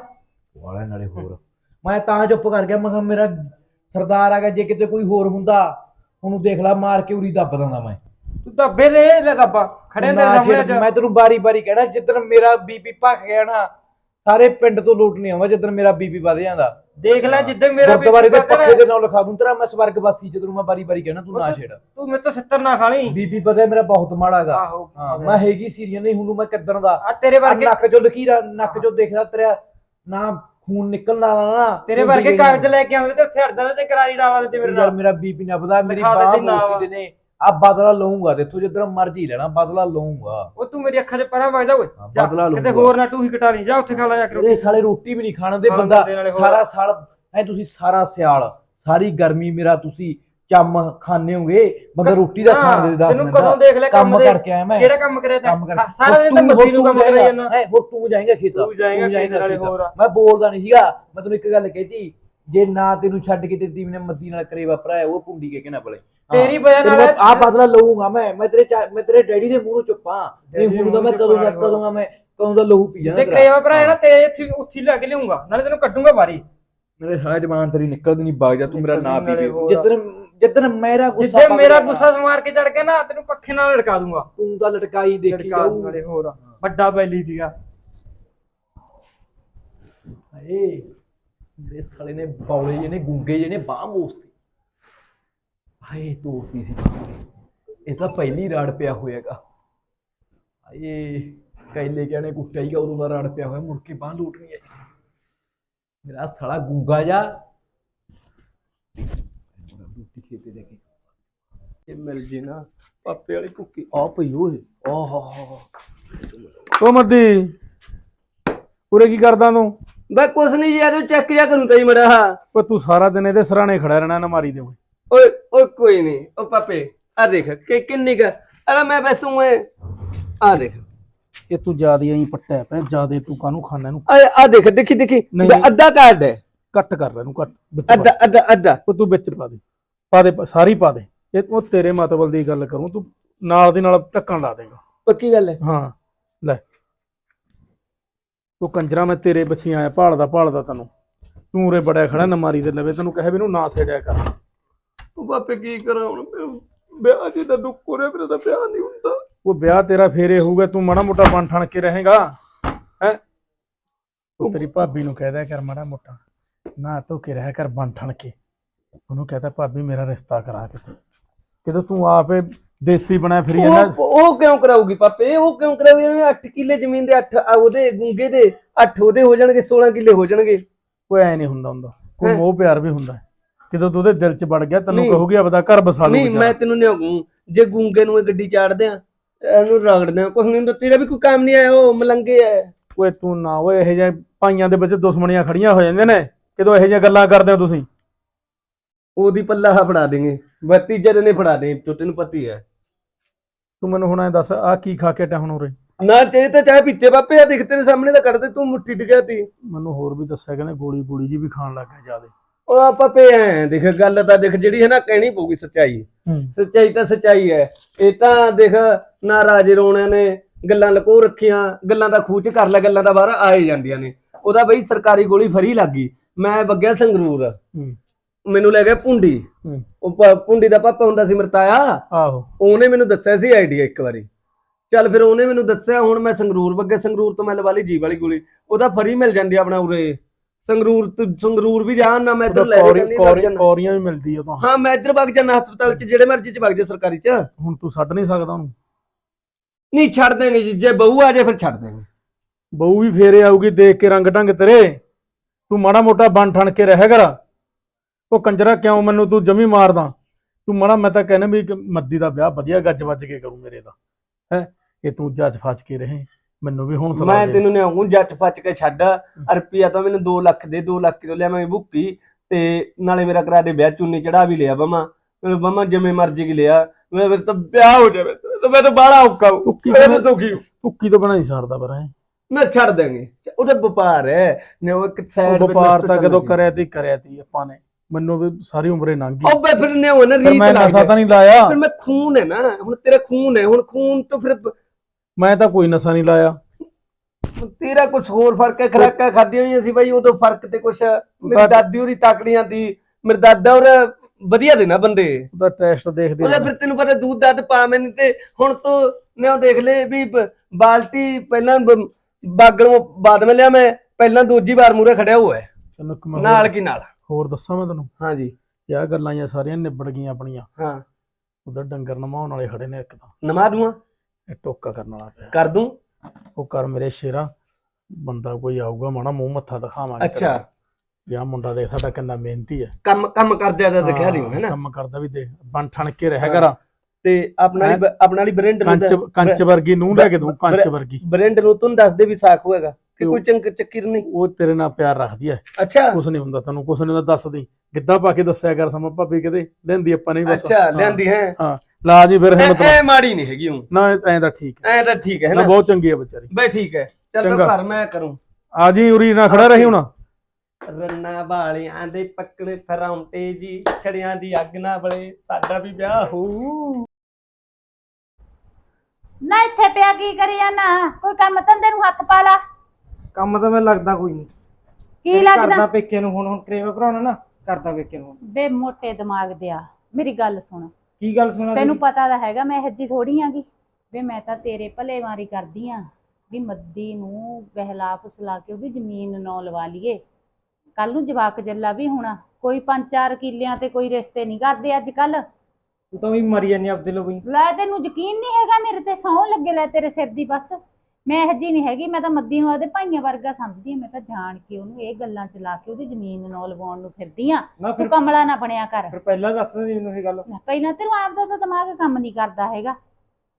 ਵਾਲਾ ਨਾਲੇ ਹੋਰ। ਮੈਂ ਤਾਂ ਚੁੱਪ ਕਰ ਗਿਆ ਮੈਂ ਕਿਹਾ ਮੇਰਾ ਸਰਦਾਰ ਆ ਗਿਆ ਜੇ ਕਿਤੇ ਕੋਈ ਹੋਰ ਹੁੰਦਾ ਉਹਨੂੰ ਦੇਖ ਲਾ ਮਾਰ ਕੇ ਉਰੀ ਦੱਬ ਦਿੰਦਾ ਮੈਂ। ਤੂੰ ਦੱਬੇ ਦੇ ਲੈ ਦੱਬਾ। ਖੜੇ ਤੇਰੇ ਨਾ ਸਾਹਮਣੇ ਛੇੜ, ਅੱਜ। ਮੈਂ ਤੈਨੂੰ ਬਾਰੀ ਬਾਰੀ ਕਹਿਣਾ ਜਿੱਦਣ ਮੇਰਾ ਬੀਪੀ ਭੱਖ ਗਿਆ ਨਾ ਸਾਰੇ ਪਿੰਡ ਤੋਂ ਲੂਟ ਨਹੀਂ ਆਉਂਦਾ ਜਿੱਦਣ ਮੇਰਾ ਬੀਪੀ ਵਧ ਜਾਂਦਾ। ਦੇਖ ਲੈ ਜਿੱਦਾਂ ਮੇਰਾ ਗੁਰਦੁਆਰੇ ਦੇ ਪੱਖੇ ਦੇ ਨਾਲ ਲਿਖਾ ਦੂੰ ਤੇਰਾ ਮੈਂ ਸਵਰਗ ਵਾਸੀ ਜਦੋਂ ਮੈਂ ਬਾਰੀ ਬਾਰੀ ਕਹਿਣਾ ਤੂੰ ਨਾ ਛੇੜ। ਤੂੰ ਮੇਰੇ ਤੋਂ 70 ਨਾ ਖਾਣੀ ਬੀਪੀ ਪਤਾ ਮੇਰਾ ਬਹੁਤ ਮਾੜਾ ਗਾ ਆਹੋ ਹਾਂ ਮੈਂ ਹੈਗੀ ਸੀਰੀਅਸ ਨਹੀਂ ਹੁਣ ਮੈਂ ਕਿੱਦਣ ਦਾ? ਆ ਤੇਰੇ ਵਰਗੇ ਨੱਕ ਚੋਂ ਲਕੀਰਾ ਨੱਕ ਚੋਂ ਦੇਖ ਰਿਹਾ ਤੇਰਾ ਨਾ ਖੂਨ ਨਿਕਲਣਾ ਨਾ ਤੇਰੇ ਵਰਗੇ ਕਾਗਜ਼। ਲੈ ਕੇ ਆਉਂਦੇ ਤੇ ਉੱਥੇ ਅੜਦਾ ਤੇ ਕਰਾਰੀ ਡਾਲਾ ਦੇ ਮੇਰੇ ਯਾਰ ਨਾਲ। ਮੇਰਾ ਬੀਪੀ ਨਾ ਪਤਾ ਮੇਰੀ ਬਾਹ। ਮੋਸੀ ਦੇ ਨੇ। ਆ ਬਦਲਾ ਲਊਂਗਾ ਦੇਖੋ ਜਿੱਦਣ ਮਰਜ਼ੀ ਲੈਣਾ ਬਦਲਾ ਲਊਂਗਾ ਉਹ ਤੂੰ ਮੇਰੀ ਅੱਖਾਂ 'ਚ ਪਰਾਂ ਵਗਦਾ ਓਏ ਹਾਂ, ਜਾ, ਬਦਲਾ ਕਿਤੇ ਲਊਂਗਾ। ਹੋਰ ਨਾ ਟੂਹੀ ਕਟਾ ਲਈ ਜਾ ਉੱਥੇ ਖਾ ਲੈ ਜਾ ਕੇ ਇਹ ਸਾਲੇ ਰੋਟੀ ਵੀ ਨਹੀਂ ਖਾਣ ਦੇ ਬੰਦਾ ਦਿੰਦੇ ਨਾਲੇ ਹੋਰ। ਸਾਰਾ ਸਾਲ ਐ ਤੁਸੀਂ ਸਾਰਾ ਸਿਆਲ ਸਾਰੀ ਗਰਮੀ ਮੇਰਾ ਤੁਸੀਂ ਚੰਮ ਖਾਣੇ ਹੋਗੇ ਬੰਦਾ ਰੋਟੀ ਦਾ ਖਾਣ ਦੇ ਦੱਸ ਤੈਨੂੰ ਕਦੋਂ ਦੇਖ ਲੈ ਕੰਮ ਕੰਮ ਦੇ ਕਰਕੇ ਆਇਆ ਮੈਂ ਕਿਹੜਾ ਕੰਮ ਕਰਿਆ ਕੰਮ ਤੈਂ ਸਾਰਾ ਦਿਨ ਤਾਂ ਮੱਦੀ ਨੂੰ ਕੰਮ ਜਾਏਗਾ, ਜਾਂਦਾ ਹੈਂ, ਹੋਰ ਤੂੰ ਜਾਏਗਾ ਖੇਤ ਤੂੰ ਜਾਏਂਗਾ ਖੇਤ ਨਾਲੇ ਖੇਤ। ਹੋਰ ਆ। ਮੈਂ ਬੋਲਦਾ ਨਹੀਂ ਸੀਗਾ ਮੈਂ ਤੈਨੂੰ ਇੱਕ ਗੱਲ ਕਹੀ ਜੇ ਨਾ ਤੈਨੂੰ ਛੱਡ ਕੇ ਤੇ ਨੇ ਮੱਦੀ ਨਾਲ ਕਰੇ ਵਾਪਰਾ ਉਹ ਪੁੰਡੀ ਕੇ ਕਿਨਾ ਬਲੇ ਤੇਰੀ ਵਜ੍ਹਾ ਨਾਲ ਆ ਬਦਲਾ ਲਊਂਗਾ ਮੈਂ ਮੈਂ ਤੇਰੇ ਚਾ- ਮੈਂ ਤੇਰੇ ਡੈਡੀ ਦੇ ਮੂੰਹੋਂ ਚੁੱਪਾਂ। ਨਹੀਂ ਡੈਡੀ ਦੇ ਹੁਣ ਤਾਂ ਮੈਂ ਕਦੋਂ ਦਾ ਚੁੱਪਾਂ ਕਦੋਂ ਦਾ ਮੈਂ ਕਦੋਂ ਦਾ ਲਹੂ ਪੀ ਜਾਣਾ ਤੇ ਕਰੇਵਾ ਭਰਾ ਨਾ ਤੇਰੇ ਇੱਥੇ ਉੱਥੇ ਲੈ ਕੇ ਲਿਆਉਂਗਾ ਨਾਲੇ ਤੈਨੂੰ ਕੱਢੂੰਗਾ ਬਾਰੀ ਮੇਰੇ ਸਾਰਾ ਜਮਾਨ ਤੇਰੀ ਨਿਕਲਦੀ ਨਹੀਂ ਬਾਗ ਜਾ ਤੂੰ ਮੇਰਾ ਨਾਂ ਪੀ ਨਾਲੇ ਹੋਰ। ਜਿੱਦਨ ਜਿੱਦਨ ਮੇਰਾ ਗੁੱਸਾ ਜਿੱਦੇ ਮੇਰਾ ਗੁੱਸਾ ਸਮਾਰ ਕੇ ਚੜ ਗਿਆ ਨਾ ਤੈਨੂੰ ਪੱਖੇ ਨਾਲ ਲਟਕਾ ਦੂੰਗਾ। ਤੂੰ ਤਾਂ ਲਟਕਾਈ ਦੇਖੀ ਲਟਕਾ ਜਾਊ। ਦੂੰ ਨਾਲੇ ਹੋਰ। ਵੱਡਾ ਬੈਲੀ ਸੀਗਾ। ਹਾਏ ਮੇਰੇ ਸਾਲੇ ਨੇ ਬੌਲੇ ਜਿਹੇ ਨੇ ਗੁੰਗੇ ਜਿਹੇ ਨੇ ਬਾਹ ਮੋਸਤੀ ਹਾਏ ਤੋੜਤੀ ਸੀ ਇਹ ਤਾਂ ਪਹਿਲੀ ਰਾੜ ਪਿਆ ਹੋਏਗਾ ਹਾਏ ਕੈਲੇ ਕਹਿੰਦੇ ਕੁੱਟਿਆ ਹੀ ਉਦੋਂ ਦਾ ਰਾੜ ਪਿਆ ਹੋਇਆ ਮੁੜ ਕੇ ਬਾਹ ਲੂਟ ਨਹੀਂ ਆਈ। ਮੇਰਾ ਸਾਲਾ ਗੁੰਗਾ ਜਾ। ਰੋਟੀ ਖੇਤੇ ਦੇ ਕੇ। ਇਹ ਮਿਲ ਜੇ ਨਾ ਪਾਪੇ ਵਾਲੀ ਭੁੱਕੀ ਆ ਪਈ ਓਏ। ਆਹਾ ਓ ਮੱਦੀ ਉਰੇ ਕੀ ਕਰਦਾ ਤੂੰ? ਬਈ ਕੁਛ ਨਹੀਂ ਜੀ ਤੂੰ ਚੈੱਕ ਜਾ ਕਰੂੰ ਤਈ ਮੜਾ। ਓ ਤੂੰ ਸਾਰਾ ਦਿਨ ਇਹਦੇ ਸਰਾਣੇ ਖੜਾ ਰਹਿਣਾ ਨਮਾਰੀ ਦੇ ਓਏ ਓਏ ਓਏ ਕੋਈ ਨਹੀਂ ਓ ਪਾਪੇ ਆ ਦੇਖ ਕਿ ਕਿੰਨੀ ਕ ਅਰੇ ਮੈਂ ਬੈਸੂ ਏ ਆ ਦੇਖ। ਇਹ ਤੂੰ ਜਿਆਦੀ ਐਂ ਪੱਟਿਆ ਪਿਆ ਜਿਆਦੇ ਤੂੰ ਕਾਹਨੂੰ ਖਾਣਾ ਇਹਨੂੰ? ਆ ਆ ਦੇਖ ਦੇਖੀ ਦੇਖੀ ਨਹੀਂ। ਅੱਧਾ ਕਾਰਡ ਹੈ। ਕੱਟ ਕਰ ਲੈ ਇਹਨੂੰ ਕੱਟ ਵਿੱਚ ਪਾ। ਅੱਧਾ ਅੱਧਾ। ਅੱਧਾ ਉਹ ਤੂੰ ਵਿੱਚ ਪਾ ਦੇ ਪਾ ਦੇ ਸਾਰੀ ਪਾ ਦੇ। ਇਹ ਉਹ ਤੇਰੇ ਮਤਬਲ ਦੀ ਗੱਲ ਕਰੂੰ ਤੂੰ ਨਾਲ ਦੀ ਨਾਲ ਢੱਕਣ ਲਾ ਦੇਗਾ। ਪੱਕੀ ਗੱਲ ਹੈ। ਹਾਂ ਲੈ। ਤੂੰ ਕੰਜਰਾ ਮੈਂ ਤੇਰੇ ਪਿੱਛੇ ਆਇਆ ਭਾਲਦਾ ਭਾਲਦਾ ਤੈਨੂੰ। ਤੂੰ ਉਰੇ ਬੜਿਆ ਖੜਾ ਨਮਾਰੀ ਦੇ ਲਵੇ ਤੈਨੂੰ ਕਹੇ ਵੀ ਇਹਨੂੰ ਨਾ ਛੇੜਿਆ ਕਰ। ਉਹ ਪਾਪੇ ਕੀ ਕਰਾਂ ਹੁਣ? ਮੈਂ ਵਿਆਹ ਜੀ ਦਾ ਦੁੱਖ ਹੋ ਰਿਹਾ ਮੇਰਾ ਤਾਂ ਵਿਆਹ ਨਹੀਂ ਹੁੰਦਾ। ਉਹ ਵਿਆਹ ਤੇਰਾ ਫੇਰੇ ਹੋਊਗਾ ਤੂੰ ਮਾੜਾ ਮੋਟਾ ਬਣ ਠਣ ਕੇ ਰਹੇਗਾ। ਹੈ? ਤੂੰ ਤੇਰੀ ਭਾਬੀ ਨੂੰ ਕਹਿ ਦਿਆ ਕਰ ਮਾੜਾ ਮੋਟਾ। ਨਾ ਧੋ ਕੇ ਰਹਿ ਕਰ ਬਣ ਠਣ ਕੇ। ਉਹਨੂੰ ਕਹਤਾ ਭਾਬੀ ਮੇਰਾ ਰਿਸ਼ਤਾ ਕਰਾ ਕੇ ਕਿਦੋਂ ਤੂੰ ਆਪੇ ਦੇਸੀ ਬਣਿਆ ਫਿਰੀ ਜਾਂਦਾ। ਉਹ ਉਹ ਕਿਉਂ ਕਰਾਊਗੀ ਪਾਪੇ? ਉਹ ਕਿਉਂ ਕਰਾਊਗੀ? 8 ਕਿੱਲੇ ਜ਼ਮੀਨ ਦੇ 8 ਉਹਦੇ ਗੁੰਗੇ ਦੇ 8 ਉਹਦੇ ਹੋ ਜਾਣਗੇ 16 ਕਿੱਲੇ ਹੋ ਜਾਣਗੇ। ਕੋਈ ਐ ਨਹੀਂ ਹੁੰਦਾ ਹੁੰਦਾ। ਕੋਈ ਹੈਂ? ਮੋਹ ਪਿਆਰ ਵੀ ਹੁੰਦਾ। ਹੈ। ਕਿਦੋਂ ਤੂੰ ਉਹਦੇ ਦਿਲ 'ਚ ਵੜ ਗਿਆ ਤੈਨੂੰ ਨਹੀਂ। ਕਹੂਗੀ ਆਪਦਾ ਘਰ ਬਸਾ ਲੂ ਨਹੀਂ ਮੈਂ ਤੈਨੂੰ ਨਹੀਂ ਕਹੂੰ ਜੇ ਗੁੰਗੇ ਨੂੰ ਇਹ ਗੱਡੀ ਚਾੜਦੇ ਆ ਇਹਨੂੰ ਰਗੜਦੇ ਆ ਕੁਛ ਨਹੀਂ ਹੁੰਦਾ ਤੇਰਾ ਵੀ ਕੋਈ ਕੰਮ ਨਹੀਂ ਆਇਆ ਉਹ ਮਲੰਗੇ ਆ। ਓਏ ਤੂੰ ਨਾ ਓਏ ਇਹੋ ਜਿਹੇ ਭਾਈਆਂ ਦੇ ਵਿੱਚ ਦੁਸ਼ਮਣੀਆਂ ਖੜੀਆਂ ਹੋ ਜਾਂਦੀਆਂ ਨੇ ਕਿਦੋਂ ਇਹੋ ਜਿਹੀਆਂ ਗੱਲਾਂ ਕਰਦੇ ਹੋ ਤੁਸੀਂ? ਉਹਦੀ ਪੱਲਾ ਹਾ ਫੜਾ ਦੇਂਗੇ ਬਸ ਤੀਜੇ ਦਿਨ ਹੀ ਫੜਾ ਦੇ ਛੋਟੇ ਨੂੰ ਪਤੀ ਹੈ। ਤੂੰ ਮੈਨੂੰ ਹੁਣ ਐ ਦੱਸ ਆ ਕੀ ਖਾ ਕੇ ਟਾ ਹੁਣ ਉਰੇ? ਨਾ ਚਾਹੇ ਤਾਂ ਚਾਹੇ ਪੀਤੇ ਬਾਪੇ ਆ ਦਿਖ ਤੇਰੇ ਸਾਹਮਣੇ ਤਾਂ ਕੱਢ ਦੇ ਤੂੰ ਮੁੱਠੀ ਡਿਗਿਆ ਤੀ। ਮੈਨੂੰ ਹੋਰ ਵੀ ਦੱਸਿਆ ਕਹਿੰਦੇ ਗੋਲੀ ਗੋਲੀ ਜੀ ਵੀ ਖਾਣ ਲੱਗ ਗਿਆ ਜਿਆਦੇ। ਉਹ ਆਪਾਂ ਪੇ ਐ ਦੇਖ ਗੱਲ ਤਾਂ ਦੇਖ ਜਿਹੜੀ ਹੈ ਨਾ ਕਹਿਣੀ ਪਊਗੀ ਸੱਚਾਈ। ਸੱਚਾਈ ਤਾਂ ਸੱਚਾਈ ਹੈ। ਇਹ ਤਾਂ ਦੇਖ ਨਾ ਰਾਜੇ ਰੋਣਿਆਂ ਨੇ ਗੱਲਾਂ ਲਕੋ ਰੱਖੀਆਂ ਗੱਲਾਂ ਦਾ ਖੂਚ ਕਰ ਲੈ ਗੱਲਾਂ ਦਾ ਬਾਹਰ ਆਏ ਜਾਂਦੀਆਂ ਨੇ। ਉਹਦਾ ਬਈ ਸਰਕਾਰੀ ਗੋਲੀ ਫਰੀ ਲੱਗ ਗਈ। ਮੈਂ ਵਗਿਆ ਸੰਗਰੂਰ। ਮੈਨੂੰ ਲੈ ਗਿਆ ਪੁੰਡੀ ਉਹ ਪੁੰਡੀ ਦਾ ਪਾਪਾ ਹੁੰਦਾ ਸੀ ਮਰਤਾਇਆ। ਆਹੋ। ਉਹਨੇ ਮੈਨੂੰ ਦੱਸਿਆ ਸੀ ਆਈਡੀਆ ਇੱਕ ਵਾਰੀ। ਚੱਲ ਫਿਰ ਉਹਨੇ ਮੈਨੂੰ ਦੱਸਿਆ ਹੁਣ ਮੈਂ ਸੰਗਰੂਰ ਵਗਿਆ ਸੰਗਰੂਰ ਤੋਂ ਮੈਂ ਲਵਾ ਲਈ ਜੀ ਵਾਲੀ ਗੋਲੀ। ਉਹਦਾ ਫਰੀ ਮਿਲ ਜਾਂਦੀ ਆ ਆਪਣਾ ਉਰੇ। ਸੰਗਰੂਰ ਤੋਂ ਸੰਗਰੂਰ ਵੀ ਜਾਣ ਨਾ ਮੈਂ ਇੱਧਰ ਲੈ ਕੇ ਜਾਂਦੀ ਵਗ ਜਾਨਾ। ਕੌਰੀਆਂ ਵੀ ਮਿਲਦੀ ਆ ਤਾਂ ਹਾਂ ਮੈਂ ਇੱਧਰ ਵਗ ਜਾਣਾ ਹਸਪਤਾਲ ਚ ਜਿਹੜੇ ਮਰਜ਼ੀ ਚ ਵਗ ਜਾ ਸਰਕਾਰੀ ਚ। ਹੁਣ ਤੂੰ ਛੱਡ ਨਹੀਂ ਸਕਦਾ ਉਹਨੂੰ। ਨਹੀਂ ਛੱਡ ਦੇਂਗੇ ਜੀ ਜੇ ਬਹੂ ਆ ਜਾਏ ਫਿਰ ਛੱਡ ਦੇਂਗੇ। ਬਹੂ ਵੀ ਫੇਰੇ ਆਊਗੀ ਦੇਖ ਕੇ ਰੰਗ ਢੰਗ ਤੇਰੇ। ਤੂੰ ਮਾੜਾ ਮੋਟਾ ਬਣ ਠਣ ਕੇ ਰਹਿ ਕਰ। ਉਹ ਕੰਜਰਾ ਕਿਉਂ ਮੈਨੂੰ ਤੂੰ ਜਮੀ ਮਾਰਦਾ? ਤੂੰ ਮਾੜਾ ਮੈਂ ਤਾਂ ਕਹਿੰਦਾ ਵੀ ਇੱਕ ਮੱਦੀ ਦਾ ਵਿਆਹ ਵਧੀਆ ਗੱਜ ਵੱਜ ਕੇ ਕਰੂ ਮੇਰੇ ਦਾ। ਹੈ? ਇਹ ਤੂੰ ਜੱਜ ਫਸ ਕੇ ਰਹੇ। ਮੈਨੂੰ ਵੀ ਹੁਣ ਸਲਾਹ ਮੈਂ। ਤੈਨੂੰ ਨਿਆਉਂ ਜੱਟ ਪੱਚ ਕੇ ਛੱਡ ਰੁਪਿਆ ਤਾਂ ਮੈਨੂੰ 2 ਲੱਖ ਦੇ 2 ਲੱਖ ਕਿਲੋ ਲਿਆਵਾਂਗੇ ਭੁੱਕੀ ਤੇ ਨਾਲੇ ਮੇਰਾ ਕਰਾ ਦੇ ਵਿਆਹ ਚੁੰਨੀ ਚੜਾ ਵੀ ਲਿਆ ਬਮਾ ਮੈਨੂੰ ਬਮਾ ਜਿਵੇਂ ਮਰਜ਼ੀ ਕੀ ਲਿਆ ਮੈਂ ਫਿਰ ਤਾਂ ਵਿਆਹ ਹੋ ਜਾਵੇ ਤਾਂ ਮੈਂ ਤਾਂ ਹੂੰ ਭੁੱਕੀ ਮੈਂ ਤਾਂ ਦੁਖੀ ਭੁੱਕੀ ਤੋਂ ਬਣਾ ਹੀ ਸਰਦਾ ਪਰ ਹੈ ਮੈਂ ਛੱਡ ਦੇਂਗੇ ਉਹਦਾ ਵਪਾਰ ਹੈ ਨੇ ਉਹ ਇੱਕ ਸਾਈਡ ਵਪਾਰ ਤਾਂ ਕਦੋਂ ਕਰਿਆ ਤੀ ਕਰਿਆ ਤੀ ਆਪਾਂ ਨੇ। ਮੈਨੂੰ ਵੀ ਸਾਰੀ ਉਮਰੇ ਲੰਘ ਗਈ ਉਹ ਫਿਰ ਨੇ ਉਹ ਨਾ ਰੀਤ ਮੈਂ ਨਸ਼ਾ। ਤਾਂ ਨਹੀਂ ਲਾਇਆ। ਫਿਰ ਮੈਂ ਖੂਨ ਹੈ ਨਾ ਹੁਣ ਤੇਰਾ ਖੂਨ ਹੈ ਹੁਣ ਖੂਨ ਤੋਂ ਫਿਰ ਮੈਂ ਤਾਂ ਕੋਈ ਨਸ਼ਾ ਨਹੀਂ ਲਾਇਆ। ਤੇਰਾ ਕੁਝ ਹੋਰ ਫ਼ਰਕ ਹੈ ਖਰਾਕਾਂ ਖਾਧੀਆਂ ਹੋਈਆਂ ਸੀ ਬਾਈ ਉਦੋਂ ਫ਼ਰਕ ਤੇ ਕੁਛ ਮੇਰੀ ਦਾਦੀ ਹੋਰੀ ਤਾਕੜੀਆਂ ਦੀ ਮੇਰੇ ਦਾਦਾ ਹੋਰ ਵਧੀਆ ਦੇ ਨਾ ਬੰਦੇ। ਉਹਦਾ ਟੈਸਟ ਦੇਖਦੇ ਉਹਦਾ ਫਿਰ ਤੈਨੂੰ ਪਤਾ ਦੁੱਧ ਦੱਧ ਪਾ ਮੈਨੂੰ ਤੇ ਹੁਣ ਤੂੰ ਨੇ ਉਹ ਦੇਖ ਲੈ ਵੀ ਬ- ਬਾਲਟੀ ਪਹਿਲਾਂ ਬ- ਬਾਗਲੋਂ ਬਾਅਦ ਮੈਂ ਲਿਆ ਮੈਂ ਪਹਿਲਾਂ ਦੂਜੀ ਵਾਰ ਮੂਰੇ ਖੜਿਆ ਹੋਇਆ। ਹੈ ਤੈਨੂੰ ਇੱਕ ਮੈਂ ਨਾਲ ਹੋਰ- ਕੀ ਨਾਲ? ਹੋਰ ਦੱਸਾਂ ਮੈਂ ਤੈਨੂੰ? ਹਾਂਜੀ। ਇਹ ਆਹ ਗੱਲਾਂ ਜਾਂ ਸਾਰੀਆਂ ਨਿਬੜ ਗਈਆਂ ਆਪਣੀਆਂ। ਹਾਂ। ਉਧਰ ਡੰਗਰ ਨਮਾਉਣ ਵਾਲੇ ਖੜੇ ਨੇ ਇੱਕ ਤਾਂ। ਨਮਾ ਦੂੰਗਾ। ਇਹ ਟੋਕਾ ਕਰਨ ਵਾਲਾ ਪਿਆ। ਕਰ ਦੂੰ? ਉਹ ਕਰ ਮੇਰੇ ਸ਼ੇਰਾ। ਬੰਦਾ ਕੋਈ ਆਊਗਾ ਮਾਣਾ ਮੂੰਹ ਮੱਥਾ ਦਿਖਾਵਾਂਗੇ ਅੱਛਾ। ਯਾ ਮੁੰਡਾ ਦੇਖ ਸਾਡਾ ਕਿੰਨਾ ਮਿਹਨਤੀ ਹੈ। ਕੰਮ ਕੰਮ ਕਰਦਿਆ ਦਾ ਦਿਖਿਆ ਨਹੀਂ ਹੈ ਨਾ ਕੰਮ ਕਰਦਾ ਵੀ ਦੇਖ ਬਣ ਠਣ ਕੇ ਰਹਿ ਕਰ। ਤੇ ਆਪਣਾ ਆਪਣਾ ਵਾਲੀ ਬ੍ਰੈਂਡ ਨੂੰ ਕੰਚ ਕੰਚ ਵਰਗੀ ਨੂੰ ਲੈ ਕੇ ਦੂੰ ਕੰਚ ਵਰਗੀ। ਬ੍ਰੈਂਡ ਨੂੰ ਤੂੰ ਦੱਸ ਦੇ ਵੀ ਸਾਖ ਹੋਏਗਾ ਕਿ ਕੋਈ ਚੰਕ ਚੱਕਰ ਨਹੀਂ? ਉਹ ਤੇਰੇ ਨਾਲ ਪਿਆਰ ਰੱਖਦੀ ਹੈ। ਅੱਛਾ। ਕੁਛ ਨਹੀਂ ਹੁੰਦਾ ਤੈਨੂੰ ਕੁਛ ਨਹੀਂ ਹੁੰਦਾ ਦੱਸ ਦੀ। ਗਿੱਧਾ ਪਾ ਕੇ ਦੱਸਿਆ ਕਰ ਸਮਾਂ ਭਾਬੀ ਕਿਤੇ ਲੈਂਦੀ ਆਪਾਂ ਨਹੀਂ ਬਸ। ਅੱਛਾ ਹਾਂ, ਲਿਆਂਦੀ ਹੈ? ਹਾਂ। ਲਾ ਜੀ ਫਿਰ ਹਿੰਮਤ। ਐ ਮਾੜੀ ਨਹੀਂ ਹੈਗੀ ਹੂੰ ਨਾ ਐਂ ਤਾਂ ਠੀਕ ਐ ਤਾਂ ਠੀਕ ਹੈ ਨਾ ਨਾ? ਬਹੁਤ ਚੰਗੀ ਹੈ ਵਿਚਾਰੀ। ਬਈ ਠੀਕ ਹੈ ਚੱਲ ਤੂੰ ਚੰਗਾ। ਘਰ ਮੈਂ ਕਰੂੰ। ਆ ਜੀ ਉਰੀ ਨਾ ਖੜਾ ਰਹੀ ਹੁਣ। ਰੰਨਾ ਵਾਲਿਆਂ ਦੇ ਪੱਕੜੇ ਫਰਾਉਂਟੇ ਜੀ ਛੜਿਆਂ ਦੀ ਅੱਗ ਨਾ ਬਲੇ ਸਾਡਾ ਵੀ ਵਿਆਹ ਹੋਊ। ਨਾ ਇੱਥੇ ਪਿਆ ਕੀ ਕਰੀ ਜਾਨਾ? ਕੋਈ ਕੰਮ ਧੰਦੇ ਨੂੰ ਹੱਥ ਪਾ ਲਾ। ਕੰਮ ਤਾਂ ਮੈਂ ਲੱਗਦਾ ਕੋਈ ਨਹੀਂ ਕੀ ਲੱਗਦਾ? ਕਰਦਾ ਪੇਕੇ ਨੂੰ ਹੁਣ ਹੁਣ ਕਰੇਵਾ ਭਰਾਉਣਾ ਨਾ ਕਰਦਾ ਪੇਕੇ ਨੂੰ। ਬੇ ਮੋਟੇ ਦਿਮਾਗ ਦਿਆ ਮੇਰੀ ਗੱਲ ਸੁਣ। ਕੀ ਗੱਲ ਸੁਣਾ ਤੈਨੂੰ ਪਤਾ ਤਾਂ ਹੈਗਾ ਮੈਂ ਹੱਜੀ ਥੋੜੀ ਆਂਗੀ। ਵੇ ਮੈਂ ਤਾਂ ਤੇਰੇ ਭਲੇ ਮਾਰੀ ਕਰਦੀ ਆ ਵੀ ਮੱਦੀ ਨੂੰ ਬਹਿਲਾ ਫੁਸਲਾ ਕੇ ਉਹਦੀ ਜ਼ਮੀਨ ਨੌ ਲਵਾ ਲਈਏ। ਕੱਲ ਨੂੰ ਜਵਾਕ ਜੱਲਾ ਵੀ ਹੋਣਾ ਕੋਈ ਪੰਜ ਚਾਰ ਕਿੱਲਿਆਂ ਤੇ ਕੋਈ ਰਿਸ਼ਤੇ ਨਹੀਂ ਕਰਦੇ ਅੱਜ ਕੱਲ ਤੂੰ ਤਾਂ ਵੀ ਮਰੀ ਜਾਨੀ ਆਪਦੇ ਲੋ ਬਈ ਲੈ ਤੈਨੂੰ ਯਕੀਨ ਨਹੀਂ ਹੈਗਾ ਮੇਰੇ ਤੇ ਸਹੁੰ ਲੱਗੇ ਲੈ ਤੇਰੇ ਸਿਰ ਦੀ ਬਸ। ਮੈਂ ਹੱਜੀ ਨਹੀਂ ਹੈਗੀ ਮੈਂ ਤਾਂ ਮੱਦੀ ਨੂੰ ਆਦੇ ਭਾਈਆਂ ਵਰਗਾ ਸਮਝਦੀ ਆ ਮੈਂ ਤਾਂ ਜਾਣ ਕੇ ਉਹਨੂੰ ਇਹ ਗੱਲਾਂ ਚ ਲਾ ਕੇ ਉਹਦੀ ਜ਼ਮੀਨ ਨੌ ਲਵਾਉਣ ਨੂੰ ਫਿਰਦੀ ਆ ਨਾ ਤੂੰ ਫਿਰ ਕਮਲਾ ਨਾ ਬਣਿਆ ਕਰ। ਫਿਰ ਪਹਿਲਾਂ ਦੱਸ ਦੇ ਮੈਨੂੰ ਇਹ ਗੱਲ। ਲੈ, ਪਹਿਲਾਂ ਤੈਨੂੰ ਆਪਦਾ ਤਾਂ ਦਿਮਾਗ ਕੰਮ ਨਹੀਂ ਕਰਦਾ ਹੈਗਾ।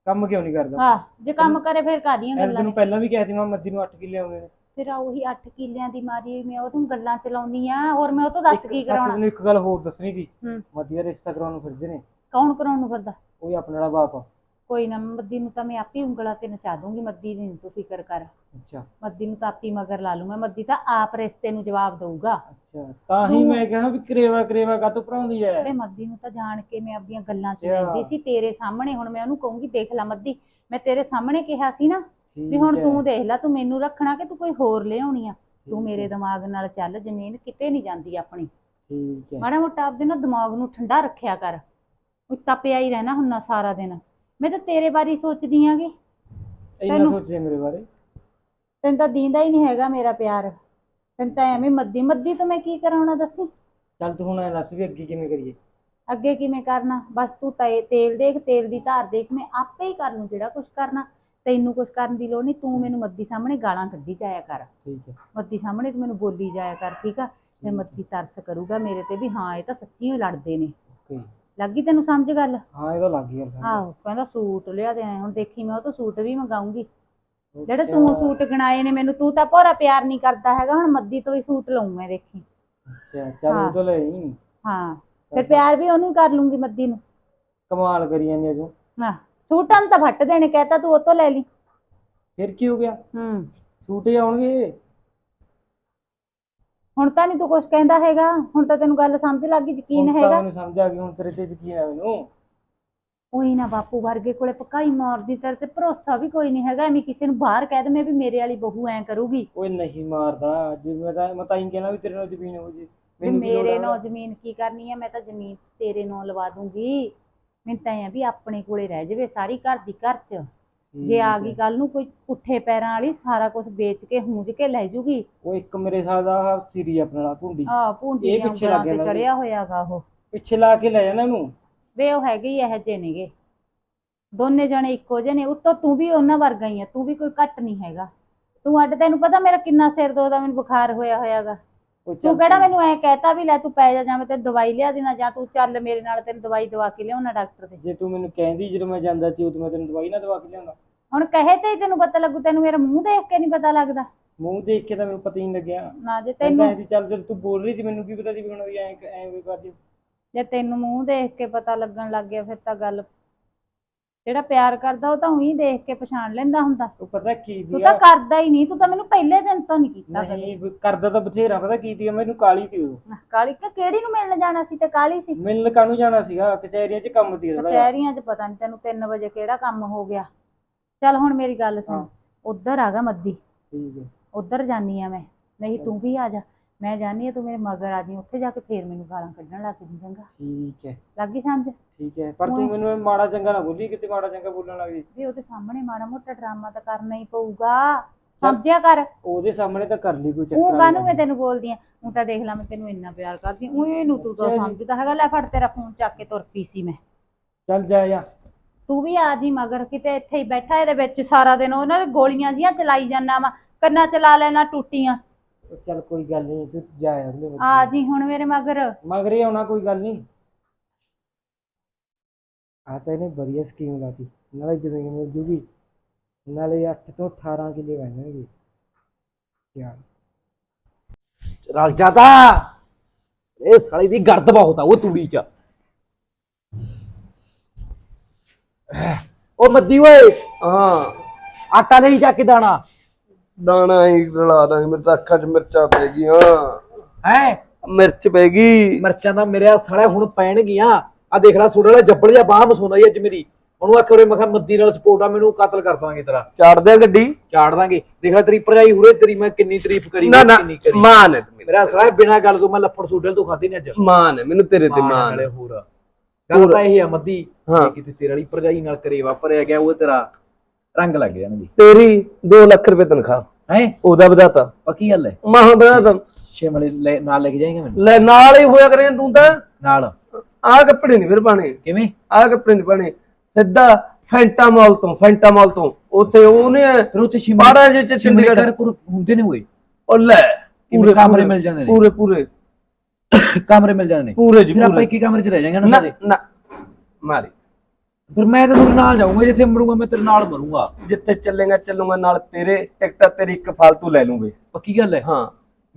ਕੰਮ ਕਿਉਂ ਨਹੀਂ ਕਰਦਾ? ਹਾਂ ਜੇ ਕੰਮ ਕਰੇ ਫਿਰ ਕਾਦੀਆਂ ਗੱਲਾਂ ਤੈਨੂੰ ਨੇ? ਪਹਿਲਾਂ ਵੀ ਕਹਿ ਦਿੱਤੀ ਮੈਂ ਮੱਦੀ ਨੂੰ 8 ਕਿੱਲੇ ਆਉਂਦੇ ਨੇ। ਫਿਰ ਆ ਉਹੀ 8 ਕਿੱਲਿਆਂ ਦੀ ਮਾਰੀ ਮੈਂ ਉਹਨੂੰ ਗੱਲਾਂ ਚਲਾਉਣੀ ਆ ਹੋਰ ਮੈਂ ਉਹ ਤੋਂ ਦੱਸ ਕੀ ਸੱਚ ਕਰਾਉਣਾ? ਤੈਨੂੰ ਇੱਕ ਗੱਲ ਹੋਰ ਦੱਸਣੀ ਸੀ। ਹੂੰ। ਮੱਦੀ ਦਾ ਰਿਸ਼ਤਾ ਕਰਾਉਣ ਨੂੰ ਫਿਰਦੇ ਨੇ। ਕੌਣ ਕਰਾਉਣ ਨੂੰ ਫਿਰਦਾ? ਉਹ ਹੀ ਆਪਣੇ ਵਾਲਾ ਬਾਪ ਆ। ਕੋਈ ਨਾ ਮੱਦੀ ਨੂੰ ਤਾਂ ਮੈਂ ਆਪੇ ਉਂਗਲਾਂ ਤੇ ਨਚਾ ਦੂੰਗੀ ਮੱਦੀ ਦੀ ਨੀ ਤੂੰ ਫਿਕਰ ਕਰ। ਅੱਛਾ। ਮੱਦੀ ਨੂੰ ਤਾਂ ਆਪੀ ਮਗਰ ਲਾ ਲੂੰ ਮੈਂ ਮੱਦੀ ਤਾਂ ਆਪ ਰਿਸ਼ਤੇ ਨੂੰ ਜਵਾਬ ਦਊਗਾ। ਅੱਛਾ ਤਾਂ ਹੀ ਮੈਂ ਕਿਹਾ ਵੀ ਕਰੇਵਾ ਕਰੇਵਾ ਕਾਤੋਂ ਭਰਾਉਂਦੀ ਐ? ਵੇ ਮੱਦੀ ਨੂੰ ਤਾਂ ਜਾਣ ਕੇ ਮੈਂ ਆਪਣੀਆਂ ਗੱਲਾਂ ਚ ਅੱਛਾ। ਲੈਂਦੀ ਸੀ ਤੇਰੇ ਸਾਹਮਣੇ ਹੁਣ ਮੈਂ ਉਹਨੂੰ ਕਹੂੰਗੀ ਦੇਖ ਲੈ ਮੱਦੀ ਮੈਂ ਤੇਰੇ ਸਾਹਮਣੇ ਕਿਹਾ ਸੀ ਨਾ ਵੀ ਹੁਣ ਤੂੰ ਦੇਖ ਲੈ ਤੂੰ ਮੈਨੂੰ ਰੱਖਣਾ ਕਿ ਤੂੰ ਕੋਈ ਹੋਰ ਲਿਆਉਣੀ ਆ? ਤੂੰ ਮੇਰੇ ਦਿਮਾਗ ਨਾਲ ਚੱਲ ਜ਼ਮੀਨ ਕਿਤੇ ਨਹੀਂ ਜਾਂਦੀ ਆਪਣੀ। ਠੀਕ ਹੈ ਮਾੜਾ ਮੋਟਾ ਆਪਦੇ ਨਾ ਦਿਮਾਗ ਨੂੰ ਠੰਡਾ ਰੱਖਿਆ ਕਰ। ਉਹ ਤਪਿਆ ਹੀ ਰਹਿਣਾ ਹੁੰਨਾ ਸਾਰਾ ਦਿਨ। ਮੈਂ ਤਾਂ ਤੇਰੇ ਬਾਰੇ ਹੀ ਸੋਚਦੀ ਆਂਗੀ ਇੰਨਾ ਤੈਨੂੰ- ਸੋਚੇ ਮੇਰੇ ਬਾਰੇ। ਤੈਨੂੰ ਤਾਂ ਦੀਂਦਾ ਹੀ ਨਹੀਂ ਹੈਗਾ ਮੇਰਾ ਪਿਆਰ। ਤੈਨੂੰ ਤਾਂ ਐਵੇਂ ਮੱਦੀ ਮੱਦੀ ਤੋਂ ਮੈਂ ਕੀ ਕਰਾਉਣਾ ਦੱਸੀ? ਚੱਲ ਤੂੰ ਹੁਣ ਐ ਦੱਸ ਵੀ ਅੱਗੇ ਕਿਵੇਂ ਕਰੀਏ। ਅੱਗੇ ਕਿਵੇਂ ਕਰਨਾ? ਬਸ ਤੂੰ ਤੇ- ਤੇਲ ਦੇਖ ਤੇਲ ਦੀ ਧਾਰ ਦੇਖ ਮੈਂ ਆਪੇ ਹੀ ਕਰ ਲੂੰ ਜਿਹੜਾ ਕੁਝ ਕਰਨਾ। ਤੈਨੂੰ ਕੁਝ ਕਰਨ ਦੀ ਲੋੜ ਨਹੀਂ ਤੂੰ ਮੈਨੂੰ ਮੱਦੀ ਸਾਹਮਣੇ ਗਾਲਾਂ ਕੱਢੀ ਜਾਇਆ ਕਰ। ਠੀਕ ਹੈ। ਮੱਦੀ ਸਾਹਮਣੇ ਤੂੰ ਮੈਨੂੰ ਬੋਲੀ ਜਾਇਆ ਕਰ ਠੀਕ ਆ? ਫਿਰ ਮੱਦੀ ਤਰਸ ਕਰੂਗਾ ਮੇਰੇ ਤੇ ਵੀ ਹਾਂ ਇਹ ਤਾਂ ਸੱਚੀ ਹੀ ਲੜਦੇ ਨੇ। ਓਕੇ। ਲੱਗੀ ਤੈਨੂੰ ਸਮਝ ਗੱਲ? ਹਾਂ ਇਹਦਾ ਲੱਗ ਗਿਆ ਆਹੋ ਕਹਿੰਦਾ ਸੂਟ ਲਿਆ ਦੇ ਆਏ ਹੁਣ ਦੇਖੀ ਮੈਂ ਉਹ ਤੋਂ ਸੂਟ ਵੀ ਮੰਗਾਉਂਗੀ। ਜਿਹੜੇ ਤੂੰ ਸੂਟ ਗਣਾਏ ਨੇ ਮੈਨੂੰ ਤੂੰ ਤਾਂ ਭੋਰਾ ਪਿਆਰ ਨਹੀਂ ਕਰਦਾ ਹੈਗਾ ਹੁਣ ਮੱਦੀ ਤੋਂ ਹੀ ਸੂਟ ਲਊਂ ਮੈਂ ਦੇਖੀ। ਅੱਛਾ ਚੱਲ ਹਾਂ। ਉਹ ਤੋਂ ਲੈ ਆਈ। ਹਾਂ ਫਿਰ ਪਿਆਰ ਵੀ ਉਹਨੂੰ ਹੀ ਕਰ ਲੂੰਗੀ ਮੱਦੀ ਨੂੰ। ਕਮਾਲ ਕਰੀ ਜਾਂਦੀ ਆ ਤੂੰ। ਹਾਂ ਸੂਟਾਂ ਨੂੰ ਤਾਂ ਫੱਟ ਦੇਣੇ ਕਹਤਾ ਤੂੰ ਉਹ ਤੋਂ ਲੈ ਲਈ। ਫਿਰ ਕੀ ਹੋ ਗਿਆ? ਹੂੰ। ਸੂਟ ਹੀ ਆਉਣਗੇ। ਹੁਣ ਤਾਂ ਨਹੀਂ ਤੂੰ ਕੁਝ ਕਹਿੰਦਾ ਹੈਗਾ ਹੁਣ ਤਾਂ ਤੈਨੂੰ ਗੱਲ ਸਮਝ ਲੱਗ ਗਈ ਯਕੀਨ ਹੁਣ ਤਾਂ ਹੈਗਾ। ਮੈਨੂੰ ਸਮਝ ਆ ਗਈ ਹੁਣ ਤੇਰੇ ਤੇ ਯਕੀਨ ਆ ਮੈਨੂੰ। ਉਹੀ ਨਾ ਬਾਪੂ ਵਰਗੇ ਕੋਲੇ ਪਕਾਈ ਮਾਰਦੀ ਤੇਰੇ ਤੇ ਭਰੋਸਾ ਵੀ ਕੋਈ ਨਹੀਂ ਹੈਗਾ ਐਵੇਂ ਕਿਸੇ ਨੂੰ ਬਾਹਰ ਕਹਿ ਦਵੇਂ ਵੀ ਮੇਰੇ ਵਾਲੀ ਬਹੂ ਐ ਕਰੂਗੀ। ਓਏ ਨਹੀਂ ਮਾਰਦਾ ਜੇ ਮੈਂ ਤਾਂ ਮੈਂ ਤਾਂ ਹੀ ਕਹਿਣਾ ਵੀ ਤੇਰੇ ਨਾਲ ਜ਼ਮੀਨ ਹੋ ਜੀ। ਵੀ ਮੈਨੂੰ ਕੀ ਲੋੜ ਮੇਰੇ ਆ? ਨਾਲ ਜ਼ਮੀਨ ਕੀ ਕਰਨੀ ਹੈ ਮੈਂ ਤਾਂ ਜ਼ਮੀਨ ਤੇਰੇ ਨਾਲ ਲਵਾ ਦੂੰਗੀ। ਮੈਨੂੰ ਤਾਂ ਐ ਵੀ ਆਪਣੇ ਕੋਲੇ ਰਹਿ ਜਾਵੇ ਸਾਰੀ ਘਰ ਦੀ ਘਰ 'ਚ। ਜੇ ਆ ਗਈ ਕੱਲ ਨੂੰ ਕੋਈ ਪੁੱਠੇ ਪੈਰਾਂ ਵਾਲੀ ਸਾਰਾ ਕੁਝ ਵੇਚ ਕੇ ਹੂੰਜ ਕੇ ਲੈ ਜੂਗੀ। ਉਹ ਇੱਕ ਮੇਰੇ ਸਾਲ ਦਾ ਆਹ ਸੀਰੀ ਆਪਣਾ ਭੁੰਡੀ। ਆ ਭੁੰਡੀ ਇਹ ਪਿੱਛੇ ਲੱਗ ਗਿਆ ਚੜਿਆ ਹੋਇਆਗਾ ਉਹ। ਪਿੱਛੇ ਲਾ ਕੇ ਲੈ ਜਾਣਾ ਇਹਨੂੰ ਵੇ ਉਹ ਹੈਗੇ ਹੀ ਇਹੋ ਜਿਹੇ ਨੇਗੇ। ਦੋਨੇ ਜਣੇ ਇੱਕੋ ਜਿਹੇ ਨੇ। ਉੱਤੋਂ ਤੂੰ ਵੀ ਉਹਨਾਂ ਵਰਗਾ ਹੀ ਆ। ਤੂੰ ਵੀ ਕੋਈ ਘੱਟ ਨਹੀਂ ਹੈਗਾ। ਤੂੰ ਅੱਡ ਤੈਨੂੰ ਪਤਾ ਮੇਰਾ ਕਿੰਨਾ ਸਿਰ ਦੋਦਾ ਮੈਨੂੰ ਬੁਖਾਰ ਹੋਇਆ ਹੋਇਆਗਾ ਤੂੰ ਕਿਹੜਾ ਮੈਨੂੰ ਐ ਕਹਿਤਾ ਵੀ ਲੈ ਤੂੰ ਪੈ ਜਾ ਜਾਂ ਮੈਂ ਤੈਨੂੰ ਦਵਾਈ ਲਿਆ ਦੇਣਾ ਜਾਂ ਤੂੰ ਚੱਲ ਮੇਰੇ ਨਾਲ ਤੈਨੂੰ ਦਵਾਈ ਦਵਾ ਕੇ ਲਿਆਉਣਾ ਡਾਕਟਰ ਦੇ। ਜੇ ਤੂੰ ਮੈਨੂੰ ਕਹਿੰਦੀ ਜਦੋਂ ਮੈਂ ਜਾਂਦਾ ਸੀ ਉਦੋਂ ਮੈਂ ਤੈਨੂੰ ਦਵਾਈ ਨਾ ਦਵਾ ਕੇ ਲਿਆਉਂਦਾ। ਹੁਣ ਕਹੇ ਤੇ ਹੀ ਤੈਨੂੰ ਪਤਾ ਲੱਗੂ ਤੈਨੂੰ ਮੇਰਾ ਮੂੰਹ ਦੇਖ ਕੇ ਨਹੀਂ ਪਤਾ ਲੱਗਦਾ। ਮੂੰਹ ਦੇਖ ਕੇ ਤਾਂ ਮੈਨੂੰ ਪਤਾ ਹੀ ਨਹੀਂ ਲੱਗਿਆ। ਨਾ ਜੇ ਤੈਨੂੰ ਤੈਨੂੰ ਐਂ ਚੱਲ ਜਦ ਤੂੰ ਬੋਲ ਰਹੀ ਸੀ ਮੈਨੂੰ ਕੀ ਪਤਾ ਸੀ ਵੀ ਹੁਣ ਵੀ ਐਂ ਐਂ ਵੀ ਕਰਦੀ। ਜੇ ਤੈਨੂੰ ਮੂੰਹ ਦੇਖ ਕੇ ਪਤਾ ਲੱਗਣ ਲੱਗ ਗਿਆ ਫਿਰ ਤਾਂ ਗੱਲ ਜਿਹੜਾ ਪਿਆਰ ਕਰਦਾ ਉਹ ਤਾਂ ਉਹੀ ਦੇਖ ਕੇ ਪਛਾਣ ਲੈਂਦਾ ਹੁੰਦਾ। ਉਹ ਪਤਾ ਕੀ ਤੂੰ ਦੀ ਤਾਂ ਕਰਦਾ ਹੀ ਨਹੀਂ ਤੂੰ ਤਾਂ ਮੈਨੂੰ ਪਹਿਲੇ ਦਿਨ ਤੋਂ ਨਹੀਂ ਕੀਤਾ ਕਦੇ। ਨਹੀਂ ਕਰਦਾ ਤਾਂ ਬਥੇਰਾ ਪਤਾ ਕੀ ਦੀ ਮੈਨੂੰ ਕਾਲੀ ਸੀ ਉਹ। ਕਾਲੀ ਕਿ ਕਿਹੜੀ ਨੂੰ ਮਿਲਣ ਜਾਣਾ ਸੀ ਤੇ ਕਾਲੀ ਸੀ? ਮਿਲਣ ਕਾਹਨੂੰ ਜਾਣਾ ਸੀਗਾ? ਕਚਹਿਰੀਆਂ 'ਚ ਕੰਮ ਸੀ ਉਹਦਾ। ਕਚਹਿਰੀਆਂ 'ਚ ਪਤਾ ਨਹੀਂ ਤੈਨੂੰ 3 ਵਜੇ ਕਿਹੜਾ ਕੰਮ ਹੋ ਗਿਆ। ਚੱਲ ਹੁਣ ਮੇਰੀ ਗੱਲ ਸੁਣ। ਹਾਂ। ਉਧਰ ਆ ਗਾ ਮੱਦੀ। ਠੀਕ ਹੈ। ਉਧਰ ਜਾਨੀ ਆ ਮੈਂ। ਨਹੀਂ ਤੂੰ ਵੀ ਆ ਜਾ। ਮੈਂ ਜਾਨੀ ਆ ਤੂੰ ਮੇਰੇ ਮਗਰ ਆ ਜੀ। ਉੱਥੇ ਜਾ ਕੇ ਫੇਰ ਮੈਨੂੰ ਗਾਲਾਂ ਕੱਢਣ ਲੱਗ ਜੀ ਚੰਗਾ। ਠੀਕ ਹੈ। ਲੱਗੀ ਸਮਝ? ਠੀਕ ਹੈ। ਪਰ ਤੂੰ। ਮੈਨੂੰ ਮਾੜਾ ਚੰਗਾ ਨਾ ਬੋਲੀ ਕਿਤੇ ਮਾੜਾ ਚੰਗਾ ਬੋਲਣ ਲੱਗ ਗਈ ਵੀ ਉਹਦੇ ਸਾਹਮਣੇ ਮਾੜਾ ਮੋਟਾ ਡਰਾਮਾ ਤਾਂ ਕਰਨਾ ਹੀ ਪਊਗਾ। ਸਮਝਿਆ ਕਰ? ਉਹਦੇ ਸਾਹਮਣੇ ਤਾਂ ਕਰ ਲਈ ਕੋਈ ਚੱਕਰ ਉਹ ਕਾਹਨੂੰ ਮੈਂ ਤੈਨੂੰ ਬੋਲਦੀ ਆ? ਉਹ ਤਾਂ ਦੇਖ ਲੈ ਮੈਂ ਤੈਨੂੰ ਇੰਨਾ ਪਿਆਰ ਕਰਦੀ ਉਹ ਇਹਨੂੰ ਤੂੰ ਤਾਂ ਅੱਛਾ ਜੀ। ਸਮਝਦਾ ਹੈਗਾ। ਲੈ ਫੜ ਤੇਰਾ ਫੋਨ ਚੱਕ ਕੇ ਤੁਰ ਪਈ ਸੀ ਮੈਂ। ਚੱਲ ਜਾ ਜਾ। ਤੂੰ ਵੀ ਆ ਜੀ ਮਗਰ ਕਿਤੇ ਇੱਥੇ ਹੀ ਬੈਠਾ ਇਹਦੇ ਵਿੱਚ ਸਾਰਾ ਦਿਨ ਉਹਨਾਂ ਨੇ ਗੋਲੀਆਂ ਜੀਆਂ ਚਲਾਈ ਜਾਂਦਾ ਵਾ ਕੰਨਾਂ ਚਲਾ ਲੈਣਾ ਟੂਟੀਆਂ। ਚੱਲ ਕੋਈ ਗੱਲ ਨਹੀਂ ਤੂੰ ਜਾ ਵਕਤ। ਆ ਜੀ ਹੁਣ ਮੇਰੇ ਮਗਰ। ਮਗਰੇ ਆਉਣਾ ਕੋਈ ਗੱਲ ਨਹੀਂ। ਆ ਤਾਂ ਇਹਨੇ ਵਧੀਆ ਸਕੀਮ ਲਾਤੀ ਨਾਲੇ ਜ਼ਮੀਨ ਮਿਲ ਜੂਗੀ। ਨਾਲੇ 8 ਤੋਂ 18 ਕਿੱਲੇ ਬਣਨਗੇ ਯਾਰ ਰਲ ਜਾਦਾ ਇਹ ਸਾਲੀ ਦੀ ਗਰਦ ਬਹੁਤ ਆ ਉਹ ਤੂੜੀ ਚ। ਉਹ ਮੱਦੀ ਓਏ। ਹਾਂ। ਆਟਾ ਲਈ ਜਾ ਕੇ ਦਾਣਾ। ਦਾਣਾ ਹੀ ਰਲਾ ਦਾਂਗੇ। ਮੇਰੇ ਤਾਂ ਅੱਖਾਂ 'ਚ ਮਿਰਚਾਂ ਪੈ ਗਈਆਂ। ਹੈ? ਮਿਰਚ ਪੈ ਗਈ। ਮਿਰਚਾਂ ਦਾ ਮੇਰੇ ਸਾਲੇ ਹੁਣ ਪੈਣਗੀਆਂ। ਆ ਦੇਖ ਲੈ ਸੂਟ ਵਾਲਾ ਜੱਬੜ ਜਿਹਾ ਬਾਹ ਮਸੋਂਦਾ ਹੀ ਅੱਜ ਮੇਰੀ। ਉਹਨੂੰ ਆਖੇ ਉਰੇ ਮੈਂ ਕਿਹਾ ਮੱਦੀ ਨਾਲ ਸਪੋਰਟ ਆ ਮੈਨੂੰ ਕਤਲ ਕਰ ਦਾਂਗੇ ਤੇਰਾ। ਚਾੜ ਦਿਆਂ ਗੱਡੀ? ਚਾੜ ਦਾਂਗੇ। ਦੇਖ ਲੈ ਤੇਰੀ ਭਰਜਾਈ ਹੁਰੇ ਤੇਰੀ ਮੈਂ ਕਿੰਨੀ ਤਾਰੀਫ ਕਰੀ ਨਾ ਮੈਂ ਨਾ ਕਿੰਨੀ ਕਰੀ। ਮਾਨ ਹੈ ਮੇਰਾ। ਸਾਲਾ ਬਿਨਾ ਗੱਲ ਤੋਂ ਮੈਂ ਲੱਫੜ ਸੂਟਲ ਤੋਂ ਖਾਦੀ ਨਹੀਂ ਅੱਜ। ਮਾਨ ਹੈ ਮੈਨੂੰ ਤੇਰੇ ਤੇ ਮਾਨ ਹੈ। ਹੋਰ। ਗੱਲ ਤਾਂ ਇਹ ਆ ਮੱਦੀ। ਹਾਂ। ਕਿਤੇ ਤੇਰੇ ਵਾਲੀ ਭਰਜਾਈ ਨਾਲ ਕਰੇਵਾ ਭਰਿਆ ਗਿਆ ਉਹ ਤੇਰਾ ਰੰਗ ਲੱਗ ਜਾਣਗੇ। ਤੇਰੀ 2 ਲੱਖ ਰੁਪਏ ਤਨਖਾਹ। ਹੈ? ਉਹਦਾ ਵਧਾਤਾ। ਪੱਕੀ ਗੱਲ ਹੈ। ਮਾਹ ਵਧਾਤਾ। ਸ਼ਿਮਲੇ ਲੈ- ਨਾਲ ਲੈ ਕੇ ਜਾਏਗਾ ਮੈਨੂੰ? ਲੈ ਨਾਲ ਹੀ ਹੋਇਆ ਕਰੇ ਤੂੰ ਤਾਂ। ਨਾਲ। ਆਹ ਕੱਪੜੇ ਨਹੀਂ ਫਿਰ ਪਾਣੇ ਕਿਵੇਂ? ਆਹ ਕੱਪੜੇ ਨਹੀਂ ਪਾਣੇ ਸਿੱਧਾ ਫੈਂਟਾ ਮਾਲ ਤੋਂ ਫੈਂਟਾ ਮਾਲ ਤੋਂ। ਉੱਥੇ ਉਹਨੇ ਫਿਰ ਉੱਥੇ ਸ਼ਿਮਲੇ ਬਾਰਾਂ ਜੇ ਚ ਸ਼ਿਮਲੇ ਚੰਡੀਗੜ੍ਹ ਘਰ ਘੁਰ ਹੁੰਦੇ ਨੇ ਹੋਏ ਉਹ ਲੈ ਕਿਵੇਂ ਕਮਰੇ ਮਿਲ ਜਾਂਦੇ ਨੇ? ਪੂਰੇ ਪੂਰੇ। ਕਮਰੇ ਮਿਲ ਨੇ। ਪੂਰੇ ਜੀ ਫਿਰ ਆਪਾਂ ਪੂਰੇ। ਇੱਕ ਹੀ ਕਮਰੇ 'ਚ ਰਹਿ ਜਾਾਂਗੇ ਨਾ ਨਾ ਸਾਰੇ। ਨਾ ਮਾਰੀ। ਫਿਰ ਮੈਂ ਤਾਂ ਤੁਹਾਡੇ ਨਾਲ ਜਾਊਂਗਾ ਜਿੱਥੇ ਮਰੂੰਗਾ ਮੈਂ ਤੇਰੇ ਨਾਲ ਮਰੂੰਗਾ। ਜਿੱਥੇ ਚੱਲੇਗਾ ਚੱਲੂਗਾ ਨਾਲ ਤੇਰੇ ਟਿਕਟਾਂ ਤੇਰੀ ਇੱਕ ਫालतू ਲੈ ਲੂੰਗੇ। ਪੱਕੀ ਗੱਲ ਹੈ। ਹਾਂ।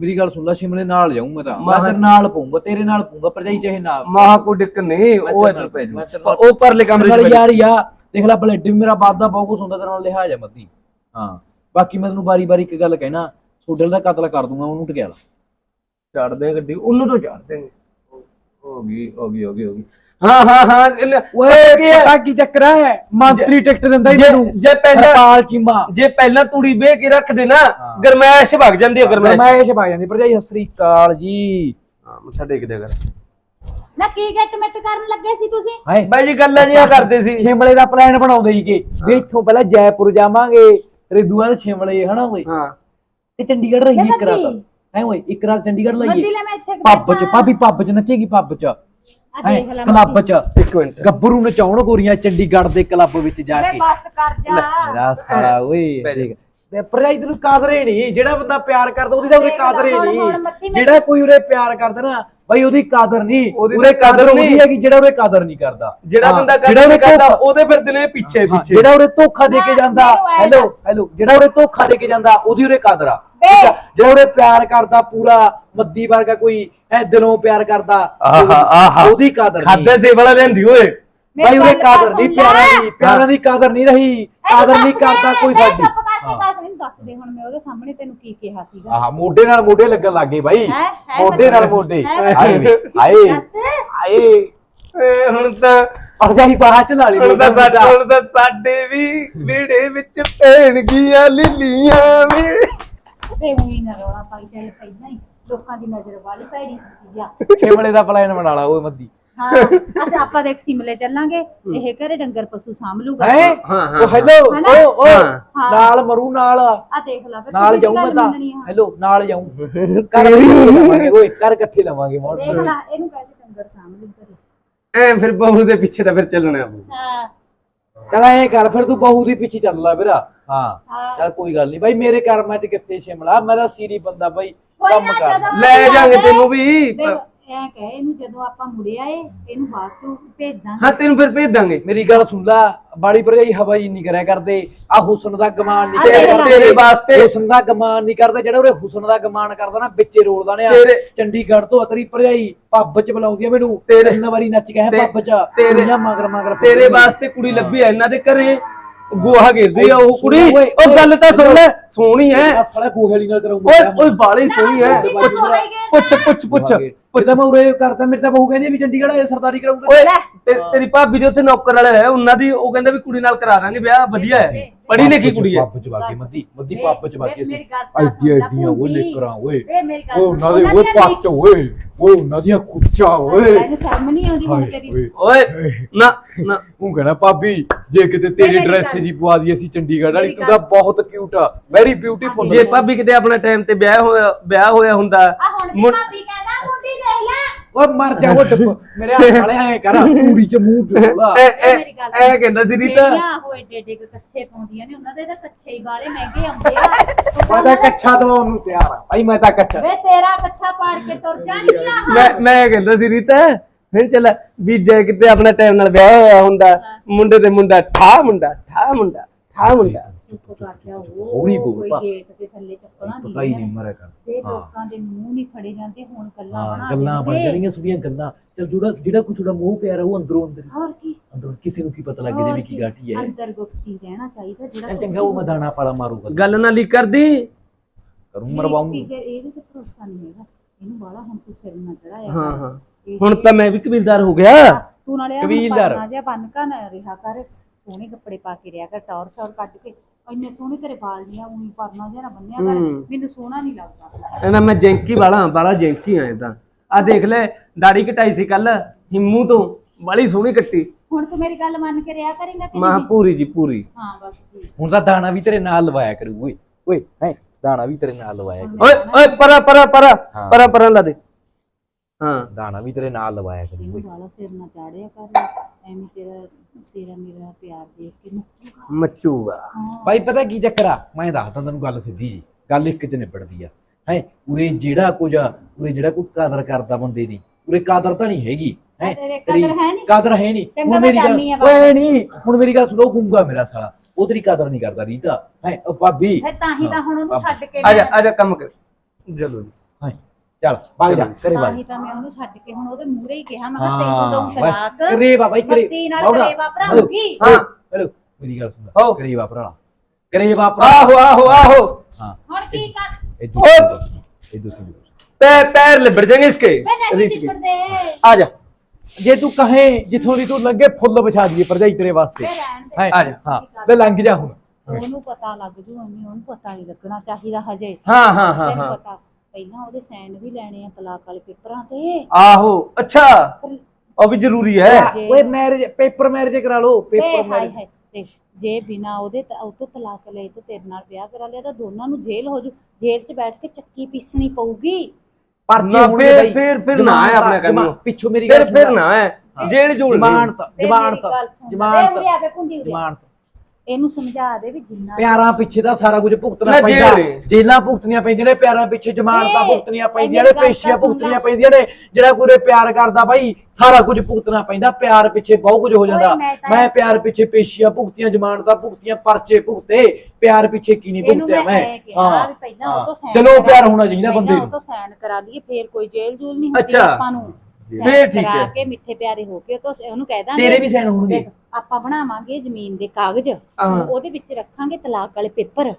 ਮੇਰੀ ਗੱਲ ਸੁਣ ਲੈ ਸ਼ਿਮਲੇ ਨਾਲ ਜਾਊਂ ਮੈਂ ਤਾਂ। ਮੈਂ ਤੇਰੇ ਨਾਲ ਪਊਂਗਾ ਤੇਰੇ ਨਾਲ ਪਊਂਗਾ ਭਰਜਾਈ ਚਾਹੇ ਨਾ ਮਾਹ ਕੋ ਡਿੱਕ ਨਹੀਂ ਮੈਂ ਉਹ ਤੇਰੇ ਇੱਧਰ ਨਾਲ- ਪੈ ਮੈਂ ਜੂ ਤੇਰੇ ਨਾਲ- ਉਹ ਪਰਲੇ ਕਮਰੇ ਨਾਲ ਚ ਯਾਰ ਯਾ ਦੇਖ ਲੈ ਬਲੱਡ ਵੀ ਮੇਰਾ ਬਾਦ ਦਾ ਬਹੁਤ ਕੁਛ ਹੁੰਦਾ ਤੇਰੇ ਨਾਲ ਲਿਹਾਜ਼ ਹੈ ਮੱਦੀ। ਹਾਂ। ਬਾਕੀ ਮੈਂ ਤੈਨੂੰ ਬਾਰੀ ਬਾਰੀ ਇੱਕ ਗੱਲ ਕਹਿਣਾ ਸੋਡਲ ਦਾ ਕਤਲ ਕਰ ਦੂੰਗਾ ਉਹਨੂੰ ਟਕਿਆ ਚਾੜ ਦੇ ਗੱਡੀ ਉਹਨੂੰ ਤੋਂ ਚਾੜ ਦੇਂਗੇ ਹੋ ਗਈ ਹੋ ਗਈ ਹੋ ਗਈ ਹੋ ਗਈ। ਹਾਂ ਹਾਂ ਹਾਂ ਇਹਨੇ- ਓਏ ਕੀ ਹੈ? ਪਤਾ ਕੀ ਚੱਕਰ ਹੈ? ਮੰਤਰੀ ਟਿਕਟ ਦਿੰਦਾ ਹੀ ਮੈਨੂੰ। ਜੇ ਪਹਿਲਾਂ ਪਾਲ ਚੀਮਾ। ਜੇ ਪਹਿਲਾਂ ਤੂੜੀ ਵੇ ਕੇ ਰੱਖ ਦੇ ਨਾ। ਗਰਮੈਸ਼ ਭਗ ਜਾਂਦੀ ਹੈ ਗਰਮੈਸ਼। ਗਰਮੈਸ਼ ਪਾ ਜਾਂਦੀ ਭਰਜਾਈ ਸਤਿ ਸ੍ਰੀ ਅਕਾਲ ਜੀ। ਹਾਂ ਮੱਥਾ ਟੇਕ ਦਿਆ ਕਰ। ਨਾ ਕੀ ਗੱਟ ਮਿੱਟ ਕਰਨ ਲੱਗੇ ਸੀ ਤੁਸੀਂ? ਬਾਈ ਜੀ ਗੱਲਾਂ ਜਿਹਾ ਕਰਦੇ ਸੀ। ਸ਼ਿਮਲੇ ਦਾ ਪਲਾਨ ਬਣਾਉਂਦੇ ਸੀਗੇ। ਵੀ ਇੱਥੋਂ ਪਹਿਲਾਂ ਜੈਪੁਰ ਜਾਵਾਂਗੇ ਰਿਦੂਆ ਤੇ ਸ਼ਿਮਲੇ ਹਨਾ ਓਏ ਹਾਂ। ਤੇ ਚੰਡੀਗੜ੍ਹ ਰਹੀਏ ਇੱਕ ਹੈ ਓਏ ਇੱਕ ਰਾਤ ਚੰਡੀਗੜ੍ਹ ਲਾਈਏ ਲੈ ਮੈਂ ਇੱਥੇ ਪੱਬ ਚ ਭਾਬੀ ਪੱਬ ਚ ਨੱਚੇਗੀ ਪੱਬ ਚ। ਆ ਹੈ ਦੇਖ ਲੈ ਕਲੱਬ ਚ। ਇੱਕ ਮਿੰਟ। ਗੱਭਰੂ ਨਚਾਉਣ ਗੋਰੀਆਂ ਚੰਡੀਗੜ੍ਹ ਦੇ ਕਲੱਬ ਵਿੱਚ ਜਾ ਕੇ। ਬਸ ਕਰ ਜਾ। ਮੇਰਾ ਸਾਲਾ ਓਏ ਬਹਿ ਜਾ। ਦੇਖ ਤੇ ਭਰਜਾਈ ਤੈਨੂੰ ਕਾਦਰੇ ਨਹੀਂ ਜਿਹੜਾ ਬੰਦਾ ਪਿਆਰ ਕਰਦਾ ਉਹਦੀ ਤਾਂ ਉਰੇ ਦੇਖ ਲੈ, ਕਾਦਰੇ ਹੁਣ- ਹੁਣ ਨਹੀਂ ਜਿਹੜਾ ਕੋਈ ਉਰੇ ਪਿਆਰ ਕਰਦਾ ਨਾ ਬਾਈ ਉਹਦੀ ਕਾਦਰ ਨਹੀਂ ਉਹਦੀ ਤਾਂ ਕਦਰ ਕਾਦਰ ਨਹੀਂ। ਉਹਦੀ ਹੈ ਕਿ ਜਿਹੜਾ ਉਹਦੇ ਕਾਦਰ ਨਹੀਂ ਕਰਦਾ। ਜਿਹੜਾ ਹਾਂ, ਬੰਦਾ ਜਿਹੜਾ ਨਹੀਂ ਕਰਦਾ ਧੋਖਾ- ਉਹਦੇ ਫਿਰਦੇ ਨੇ ਪਿੱਛੇ ਹਾਂ, ਪਿੱਛੇ ਜਿਹੜਾ ਉਹਦੇ ਧੋਖਾ ਦੇ ਕੇ ਨਾ, ਜਾਂਦਾ। ਮੈਨੂੰ ਐਂ ਹੈਲੋ ਦੱਸ। ਹੈਲੋ ਜਿਹੜਾ ਉਹਦੇ ਧੋਖਾ ਦੇ ਕੇ ਜਾਂਦਾ ਉਹਦੀ ਉਹਦੇ ਕਾਦਰ ਆ? ਜਿਹੜਾ ਉਹਦੇ ਪਿਆਰ ਕਰਦਾ ਪੂਰਾ ਮੱਦੀ ਵਰਗਾ ਕੋਈ ਐ ਦਿਲੋਂ ਪਿਆਰ ਕਰਦਾ ਆਹਾ, ਆਹਾ। ਉਹਦੀ ਕਾਦਰ ਨਹੀਂ। ਖਾਦੇ ਸੇ ਵਾਲਾ ਲੈਂਦੀ ਓਏ। ਭਾਈ ਉਹਦੇ ਕਾਦਰ ਨਹੀਂ। ਪਿਆਰਾਂ ਦੀ ਪਿਆਰਾਂ ਦੀ ਕਾਦਰ ਨਹੀਂ ਰਹੀ। ਕਾਦਰ ਨਹੀਂ ਕਰਦਾ ਕੋਈ ਸਾਡੀ। ਚੁੱਪ ਕਰਕੇ ਹਾਂ। ਗੱਲ ਨਹੀਂ ਦੱਸ ਦੇ ਹੁਣ ਮੈਂ ਉਹਦੇ ਸਾਹਮਣੇ ਤੈਨੂੰ ਕੀ ਕਿਹਾ ਸੀਗਾ। ਆਹ ਮੋਢੇ ਨਾਲ ਮੋਢੇ ਲੱਗਣ ਲੱਗੇ ਬਾਈ। ਹੈਂ? ਹੈ ਮੋਢੇ ਨਾਲ? ਮੋਢੇ। ਹੈ ਆਏ ਵੇ, ਆਏ। ਦੱਸ। ਆਏ। ਏ, ਹੁਣ ਤਾਂ ਅਰਜਾਈ ਬਾਹਰ ਚ ਨਾਲੀ ਹੁਣ ਤਾਂ ਸਾਡੇ ਹੁਣ ਤਾਂ ਸਾਡੇ ਵੀ ਵਿਹੜੇ ਵਿੱਚ ਪੈਣਗੀਆਂ ਲਿਲੀਆਂ ਵੀ। ਤੇ ਉਹੀ ਨਾ ਰੌਲਾ ਪਾਈ ਚੱਲ ਪਹਿਲਾਂ ਹੀ ਲੋਕਾਂ ਦੀ ਨਜ਼ਰ ਵਾਲੀ ਭੈੜੀ ਸੀ ਆ। ਛੇਵਲੇ ਦਾ ਪਲਾਨ ਬਣਾ ਲਾ ਓਏ ਮੱਦੀ। ਹਾਂ ਅਸੀਂ ਆਪਾਂ ਦੇਖ ਸਿਮਲੇ ਚੱਲਾਂਗੇ ਇਹ ਘਰੇ ਡੰਗਰ ਪਸ਼ੂ ਸਾਂਭ ਲੂਗਾ। ਹੈ? ਹਾਂ, ਹਾਂ, ਉਹ ਹੈਲੋ ਹੈਨਾ? ਓ ਓ ਹਾਂ। ਨਾਲ ਮਰੂ ਨਾਲ ਆ। ਦੇਖ ਲੈ ਫਿਰ ਨਾਲ ਜਾਊਂ ਮੈਂ ਤਾਂ? ਹੈਲੋ ਨਾਲ ਜਾਊਂ। *laughs* ਕਰ ਇਕੱਠੇ ਲਵਾਂਗੇ ਓਏ ਕਰ ਇਕੱਠੇ ਲਵਾਂਗੇ ਮੋੜ ਦੇਖ ਲੈ ਇਹਨੂੰ ਕਹਿ ਦੇ ਡੰਗਰ ਘਰੇ। ਐ ਫਿਰ ਬਹੂ ਦੇ ਪਿੱਛੇ ਤਾਂ ਫਿਰ ਚੱਲਣਾ ਪਊ। ਹਾਂ। ਚਲ ਐ ਕਰ ਫਿਰ ਤੂੰ ਬਹੂ ਦੀ ਪਿੱਛੇ ਚੱਲ ਲੈ ਵੀਰਾ ਹਾਂ ਹਾਂ। ਚੱਲ ਕੋਈ ਗੱਲ ਨਹੀਂ। ਬਾਈ ਮੇਰੇ ਕਰਮਾਂ ਚ ਕਿੱਥੇ ਸ਼ਿਮਲਾ ਮੈਂ ਤਾਂ ਸੀਰੀ ਬੰਦਾ ਬਾਈ ਕੋਈ ਕੰਮ ਨਾ ਕਰ। ਜਦੋਂ ਲੈ ਜਾਾਂਗੇ ਤੈਨੂੰ ਵੀ। ਦੇਖ ਐ ਕਹੇ ਇਹਨੂੰ ਜਦੋਂ ਆਪਾਂ ਮੁੜੇ ਆਏ ਇਹਨੂੰ ਬਾਅਦ ਤੋਂ ਭੇਜ ਦਾਂਗੇ ਹਾਂ ਤੈਨੂੰ ਫਿਰ ਭੇਜ ਦਾਂਗੇ ਮੇਰੀ ਗੱਲ ਸੁਣ ਲੈ ਬਾੜੀ ਭਰਜਾਈ ਹਵਾ ਜੀ ਨਹੀਂ ਕਰਿਆ ਕਰਦੇ। ਆ ਹੁਸਨ ਦਾ ਗਮਾਨ ਨਹੀਂ ਆ ਕਰਿਆ ਤੇਰੇ- ਕਰਦੇ। ਤੇਰੇ ਵਾਸਤੇ- ਹੁਸਨ ਦਾ ਗਮਾਨ ਨਹੀਂ ਕਰਦਾ ਜਿਹੜਾ ਉਹਰੇ ਹੁਸਨ ਦਾ ਗਮਾਨ ਕਰਦਾ ਨਾ ਵਿੱਚੇ ਰੋਲਦਾ ਨੇ ਤੇਰੇ- ਚੰਡੀਗੜ੍ਹ ਤੋਂ ਅਤਰੀ ਭਰਜਾਈ ਪੱਬ ਚ ਬੁਲਾਉਂਦੀ ਆ ਮੈਨੂੰ। ਤੇਰੇ- ਤਿੰਨ ਵਾਰੀ ਨੱਚ ਕੇ ਆਇਆ ਤੇ- ਪੱਬ ਚ। ਤੇਰੇ- ਕੁੜੀਆਂ ਮਗਰ ਮਗਰ ਤੇਰੇ। ਵਾਸਤੇ ਕੁੜੀ ਲੱਭੀ ਐ ਇਹਨਾਂ ਦੇ ਘਰੇ। ਗੋਹਾ ਘੇਰਦੀ ਆ ਉਹ ਕੁੜੀ। ਉਹ ਗੱਲ ਤਾਂ ਸੁਣ ਲੈ ਸੋਹਣੀ ਐ ਸਾਲਾ ਗੋਹੇਲੀ ਨਾਲ ਕਰਾਉਂਗਾ ਓਏ ਓਏ ਬਾਲੀ ਸੋਹਣੀ ਐ ਪੁੱਛ ਪੁੱਛ ਪੁੱਛ ਇਹ ਤਾਂ ਮੈਂ ਉਰੇ ਕਰਦਾ ਮੇਰੇ ਤਾਂ ਬਹੂ ਕਹਿੰਦੀ ਵੀ ਚੰਡੀਗੜ੍ਹ ਆਏ ਸਰਦਾਰੀ ਕਰਾਉਂਗਾ ਓਏ ਤੇ- ਤੇਰੀ ਭਾਬੀ ਦੇ ਉੱਥੇ ਨੌਕਰ ਵਾਲੇ ਹੈ ਉਹਨਾਂ ਦੀ ਉਹ ਕਹਿੰਦੇ ਵੀ ਕੁੜੀ ਨਾਲ ਕਰਾ ਦਾਂਗੇ ਵਿਆਹ ਵਧੀਆ ਹੈ। ਪੜ੍ਹੀ ਲਿਖੀ ਕੁੜੀ ਹੈ। ਪੱਬ ਚ ਵਾਗੇ ਮੱਦੀ ਮੱਦੀ ਪੱਬ ਚ ਵਾਗੇ ਸੀ ਲੈ ਐਡੀਆਂ ਉਹ। ਨਿਕਰਾਂ ਓਏ। ਓਏ ਉਹਨਾਂ ਦੇ ਓਏ ਪੱਟ ਓਏ ਓਏ ਉਹਨਾਂ ਦੀਆਂ ਕੁੱਚਾ ਓਏ। ਇਹਨੂੰ ਸ਼ਰਮ ਨਹੀਂ ਆਉਂਦੀ ਹੁਣ ਹਾਏ ਤੇਰੀ। ਓਏ ਓਏ ਨਾ ਨਾ। ਉਹ ਕਹਿੰਦਾ ਭਾਬੀ ਜੇ ਕਿਤੇ ਤੇਰੀ ਮੇਰੀ ਡਰੈਸ ਗੱਲ- ਜੀ ਪਵਾ ਦਈਏ ਅਸੀਂ ਚੰਡੀਗੜ੍ਹ ਵਾਲੀ ਮੇਰੀ ਤੂੰ ਤਾਂ ਬਹੁਤ ਕਿਊਟ ਆ। ਵੈਰੀ ਬਿਊਟੀਫੁਲ ਜੇ ਭਾਬੀ ਕਿਤੇ ਆਪਣੇ ਟਾਈਮ ਤੇ ਵਿਆਹ ਹੋਇਆ ਵਿਆਹ ਹੋਇਆ ਹੁੰਦਾ ਆ ਹੁਣ ਵੀ ਮੁੰ- ਭਾਬੀ ਓਏ ਮਰ ਜਾ ਉਹ ਡੱਬ ਮੇਰੇ ਹੱਥ ਵਾਲੇ ਐ ਕਰ ਕੁੜੀ ਚ ਮੂੰਹ ਡੋਲਾ। ਐ ਐ ਕਹਿੰਦਾ ਸੀ ਰੀਤਾ। ਜਿਹੜੀਆਂ ਉਹ ਏਡੇ ਏਡੇ ਕੁ ਕੱਛੇ ਪਾਉਂਦੀਆਂ ਨੇ ਉਹਨਾਂ ਦੇ ਤਾਂ ਕੱਛੇ ਹੀ ਬਾਲੇ ਮਹਿੰਗੇ ਆਉਂਦੇ ਆ। ਮੈਂ ਤਾਂ ਕੱਛਾ ਦਵਾਉਣ ਨੂੰ ਤਿਆਰ ਆ। ਭਾਈ ਮੈਂ ਤਾਂ ਕੱਛਾ ਵੇ ਤੇਰਾ ਕੱਛਾ ਪਾੜ ਕੇ ਤੁਰ ਜਾਣਗੀਆਂ ਮੈਂ ਮੈਂ ਕਹਿੰਦਾ ਸੀ ਰੀਤਾ ਫਿਰ ਚੱਲ ਵੀ ਜੇ ਕਿਤੇ ਆਪਣੇ ਟਾਈਮ ਨਾਲ ਵਿਆਹ ਹੋਇਆ ਹੁੰਦਾ ਮੁੰਡੇ ਤੇ ਮੁੰਡਾ ਠਾ ਮੁੰਡਾ ਠਾ ਮੁੰਡਾ ਠਾ ਮੁੰਡਾ। ਚੁੱਪ ਕਰ ਜਾ ਹੌਲੀ ਉਹ ਬੋਲ ਕੋਈ ਪਾ। ਗੇਟ ਦੇ ਥੱਲੇ ਚੱਪਲਾਂ ਪਤਾ ਹੀ ਨਹੀਂ ਮਰਿਆ ਕਰ ਤੇ ਹਾਂ। ਲੋਕਾਂ ਦੇ ਮੂੰਹ ਨਹੀਂ ਫੜੇ ਜਾਂਦੇ ਹੁਣ ਗੱਲਾਂ ਹਾਂ ਬਣਾ ਗੱਲਾਂ ਬਣ। ਜਾਣੀਆਂ ਸੁਣੀਆਂ ਗੱਲਾਂ। ਚਲ ਜਿਹੜਾ ਜਿਹੜਾ ਕੁਛ ਉਹਦਾ ਮੂੰਹ ਪਿਆਰਾ ਉਹ ਅੰਦਰੋਂ ਅੰਦਰ ਹੀ- ਹੋਰ ਕੀ? ਅੰਦਰੋਂ ਕਿਸੇ ਨੂੰ ਕੀ ਪਤਾ ਲੱਗ ਜੇ ਵੀ ਕੀ ਗਾਠੀ ਹੈ। ਅੰਦਰ ਗੁਪਤੀ ਰਹਿਣਾ ਚਾਹੀਦਾ ਜਿਹੜਾ ਚੱਲ ਚੰਗਾ ਉਹ ਮੈਂ ਦਾਣਾ ਪਾਲਾ ਮਾਰੂਗਾ। ਗੱਲ ਨਾ ਲੀ ਕਰਦੀ। ਕਰੂੰ ਮਰਵਾਉਂ ਇਹਦੇ ਇਹਦੇ ਤੇ ਭਰੋਸਾ ਨਹੀਂ ਹੈਗਾ। ਇਹਨੂੰ ਬਾਲਾ ਹੁਣ ਤੂੰ ਸਿਰ ਨਾ ਚੜਾਇਆ ਹਾਂ ਹਾਂ। ਹੁਣ ਤਾਂ ਮੈਂ ਵੀ ਕਬੀਲਦਾਰ ਹੋ ਗਿਆ। ਤੂੰ ਨਾਲੇ ਆ ਕਬੀਲਦਾਰ। ਬੰਨ ਕਾ ਨਾ ਰਿਹਾ ਕਰ ਸੋਹਣੇ ਕੱਪੜੇ ਪਾ ਕੇ ਰਿਹਾ ਕਰ ਟੌਰ ਸ਼ੌਰ ਕੱਢ ਕੇ। ਇੰਨੇ ਸੋਹਣੇ ਤੇਰੇ ਵਾਲ ਨਹੀਂ ਆ ਉਹੀ ਪਰਨਾ ਜਿਹਾ ਨਾ ਬੰਨਿਆ ਕਰ ਹੂੰ। ਮੈਨੂੰ ਸੋਹਣਾ ਨਹੀਂ ਲੱਗਦਾ। ਇਹਨਾਂ ਮੈਂ ਜੈਂਕੀ ਵਾਲਾ ਬਾਲਾ ਜੈਂਕੀ ਆਇਆ ਤਾਂ ਆ ਦੇਖ ਲੈ ਦਾੜੀ ਕਟਾਈ ਸੀ ਕੱਲ ਹਿੰਮੂ ਤੋਂ ਬੜੀ ਸੋਹਣੀ ਕੱਟੀ। ਹੁਣ ਤੂੰ ਮੇਰੀ ਗੱਲ ਮੰਨ ਕੇ ਰਿਹਾ ਕਰੇਂਗਾ ਕਿ ਮਾਂ ਨਹੀਂ? ਪੂਰੀ ਜੀ ਪੂਰੀ। ਹਾਂ ਬਸ ਠੀਕ। ਹੁਣ ਤਾਂ ਦਾਣਾ ਵੀ ਤੇਰੇ ਨਾਲ ਲਵਾਇਆ ਕਰੂ ਓਏ। ਓਏ ਹੈ ਦਾਣਾ ਵੀ ਤੇਰੇ ਨਾਲ ਲਵਾਇਆ ਕਰੂ। ਓਏ ਓਏ ਪਰਾ ਪਰਾ ਪਰਾ। ਹਾਂ। ਪਰਾ ਪਰਾ ਲਾ ਦੇ। ਹਾਂ। ਦਾਣਾ ਵੀ ਤੇਰੇ ਨਾਲ ਲਵਾਇਆ ਕਰੂ ਓਏ ਬਾਲਾ ਸਿਰ ਨਾ ਚਾੜਿਆ ਕਰ ਐਵੇਂ ਤੇਰਾ ਤੇਰਾ ਮੇਰਾ ਪਿਆਰ ਦੇਖ ਕੇ ਮੁੱਕੂਗਾ ਮੱਚੂਗਾ ਭਾਈ ਪਤਾ ਕੀ ਚੱਕਰ ਆ? ਮੈਂ ਦੱਸਦਾ ਤੈਨੂੰ ਗੱਲ ਸਿੱਧੀ ਜੀ। ਗੱਲ ਇੱਕ ਚ ਨਿਬੜਦੀ ਆ। ਹੈ ਉਰੇ ਜਿਹੜਾ ਕੁਝ ਆ ਉਰੇ ਜਿਹੜਾ ਕੋਈ ਕਦਰ ਕਰਦਾ ਬੰਦੇ ਦੀ ਉਰੇ ਕਦਰ ਤਾਂ ਨਹੀਂ ਹੈਗੀ। ਹੈ ਤੇਰੇ ਕਦਰ ਹੈ ਨੀ? ਕਦਰ ਹੈ ਨਹੀਂ। ਚੰਗਾ ਹੁਣ ਮੈਂ ਮੇਰੀ ਗੱਲ ਜਾਨੀ ਆ ਓਏ ਨਹੀਂ ਹੁਣ ਮੇਰੀ ਗੱਲ ਸੁਣੋ ਗੁੰਗਾ ਮੇਰਾ ਸਾਲਾ। ਉਹ ਤੇਰੀ ਕਦਰ ਨਹੀਂ ਕਰਦਾ ਰੀਤਾ। ਹੈ ਉਹ ਭਾਬੀ। ਫਿਰ ਤਾਂ ਹੀ ਤਾਂ ਹੁਣ ਉਹਨੂੰ ਛੱਡ ਕੇ ਆ ਜਾ ਮੈਂ- ਆ ਜਾ ਕੰਮ ਕਰ। ਚਲੋ ਜੀ ਚੱਲ ਭੱਗ ਜਾ ਘਰੇ ਤਾਂ ਭੱਗ ਤਾਂ ਮੈਂ ਉਹਨੂੰ ਛੱਡ ਕੇ ਹੁਣ ਉਹਦੇ ਮੂਹਰੇ ਹੀ ਕਿਹਾ ਮੈਂ ਕਿਹਾ ਤੈਨੂੰ ਤਾਂ ਬਸ, ਤਲਾਕ ਕਰੇਵਾ ਬਾਈ, ਕਰੇ- ਬੱਤੀ ਨਾਲ ਬਾਉੜਾ। ਕਰੇਵਾ ਭਰਾਉਂਗੀ। ਹਾਂ। ਹੈਲੋ ਮੇਰੀ ਆਹੋ। ਆਹੋ ਆਹੋ ਹਾਂ। ਹੁਣ ਕੀ ਕਰ ਇਹ ਦੂਸਰੀ ਓਏ। ਇਹ ਦੂਸਰੀ ਦੋਸਤ। ਪੈ ਪੈਰ ਲਿਬੜ ਜਾਣਗੇ ਇਸਕੇ ਰੀਤ ਕੇ। ਆ ਜਾ। ਜੇ ਤੂੰ ਕਹੇ ਜਿੱਥੋਂ ਦੀ ਤੂੰ ਲੱਗੇ ਫੁੱਲ ਵਿਛਾ ਦਈਏ ਭਰਜਾਈ ਤੇਰੇ ਵਾਸਤੇ। ਵੇ ਆ ਜਾ, ਹਾਂ। ਤੇ ਲੰਘ ਜਾ ਹੁਣ। ਉਹਨੂੰ ਪਤਾ ਲੱਗ ਜੂ ਐਵੇਂ ਉਹਨੂੰ ਪਤਾ ਨਹੀਂ ਲੱਗਣਾ ਚਾਹੀਦਾ ਹਜੇ। ਹਾਂ ਹਾਂ ਹਾਂ ਹਾਂ। ਪਹਿਲਾਂ ਉਹਦੇ ਸਾਈਨ ਵੀ ਲੈਣੇ ਆ ਤਲਾਕ ਵਾਲੇ ਪੇਪਰਾਂ ਤੇ। ਆਹੋ ਅੱਛਾ। ਉਹ ਵੀ ਜ਼ਰੂਰੀ ਹੈ। ਓਏ ਮੈਰਿਜ ਪੇਪਰ ਮੈਰਿਜ ਕਰਾ ਲਓ ਪੇਪਰ ਮੈਰਿਜ ਜੇ ਬਿਨਾ ਉਹਦੇ ਉਹ ਤੋਂ ਤਲਾਕ ਲਏ ਤੇ ਤੇਰੇ ਨਾਲ ਵਿਆਹ ਕਰਾ ਲਿਆ ਤਾਂ ਦੋਨਾਂ ਨੂੰ ਜੇਲ੍ਹ ਹੋ ਜੂ। ਜੇਲ੍ਹ 'ਚ ਬੈਠ ਕੇ ਚੱਕੀ ਪੀਸਣੀ ਪਊਗੀ। ਪਰ ਜੇ ਹੁਣ ਫਿਰ ਫਿਰ ਨਾ ਹੈ ਆਪਣੇ ਕੰਮ ਪਿੱਛੋਂ ਮੇਰੀ ਗੱਲ ਫਿਰ ਫਿਰ ਨਾ ਹੈ। ਜੇਲ੍ਹ ਜੂਲ ਜਮਾਨਤ ਜਮਾਨਤ ਜਮਾਨਤ ਇਹਨੂੰ ਸਮਝਾ ਦੇ ਵੀ ਜਿੰਨਾ ਪਿਆਰਾਂ ਪਿੱਛੇ ਤਾਂ ਸਾਰਾ ਕੁਝ ਭੁਗਤਣਾ ਨਾ ਪੈਂਦਾ ਜੇਲ੍ਹ। ਜੇਲਾਂ ਭੁਗਤਣੀਆਂ ਪੈਂਦੀਆਂ ਨੇ ਪਿਆਰਾਂ ਪਿੱਛੇ ਜ਼ਮਾਨਤਾਂ ਏ, ਭੁਗਤਣੀਆਂ ਪੈਂਦੀਆਂ ਨੇ ਗੱਲ ਪੇਸ਼ੀਆਂ ਤਾਂ ਭੁਗਤਣੀਆਂ। ਪੈਂਦੀਆਂ ਨੇ ਜਿਹੜਾ ਕੋਈ ਪਿਆਰ ਕਰਦਾ ਬਾਈ ਸਾਰਾ ਕੁਝ ਭੁਗਤਣਾ ਪੈਂਦਾ ਪਿਆਰ ਪਿੱਛੇ ਬਹੁਤ ਕੁਝ ਹੋ ਜਾਂਦਾ ਮੈਂ ਤਾਂ- ਮੈਂ ਪਿਆਰ ਪਿੱਛੇ ਪੇਸ਼ੀਆਂ ਭੁਗਤੀਆਂ ਜ਼ਮਾਨਤਾਂ ਭੁਗਤੀਆਂ ਪਰਚੇ ਭੁਗਤੇ ਪਿਆਰ ਪਿੱਛੇ ਕੀ ਨਹੀਂ ਇਹਨੂੰ ਭੁਗਤਿਆ ਮੈਂ ਮੈਂ ਐਂ ਕਿਹਾ ਵੀ ਪਹਿਲਾਂ ਉਹ ਤੋਂ ਹਾਂ ਚਲੋ ਕਰਾ ਪਿਆਰ ਹੋਣਾ ਚਾਹੀਦਾ ਬੰਦੇ ਉਹ ਨੂੰ ਤੋਂ ਸਾਈਨ ਕਰਾ ਲਈਏ ਫੇਰ ਕੋਈ ਜੇਲ੍ਹ ਜੂਲ ਨਹੀਂ ਹੁੰਦੀ ਅੱਛਾ। ਆਪਾਂ ਨੂੰ ਫੇਰ sign ਠੀਕ ਕਰਾ ਹੈ। ਕੇ ਮਿੱਠੇ ਪਿਆਰੇ ਹੋ ਕੇ ਉਹ ਤੋਂ ਉਹਨੂੰ ਕਹਿ ਦਾਂਗੇ। ਤੇਰੇ ਵੀ ਸਾਈਨ ਹੋਣਗੇ। ਦੇਖ, ਆਪਾਂ ਬਣਾਵਾਂਗੇ ਜ਼ਮੀਨ ਦੇ ਕਾਗਜ਼। ਹਾਂ। ਉਹਦੇ ਵਿੱਚ ਰੱਖਾਂਗੇ ਤਲਾਕ ਵਾਲੇ ਪੇਪਰ।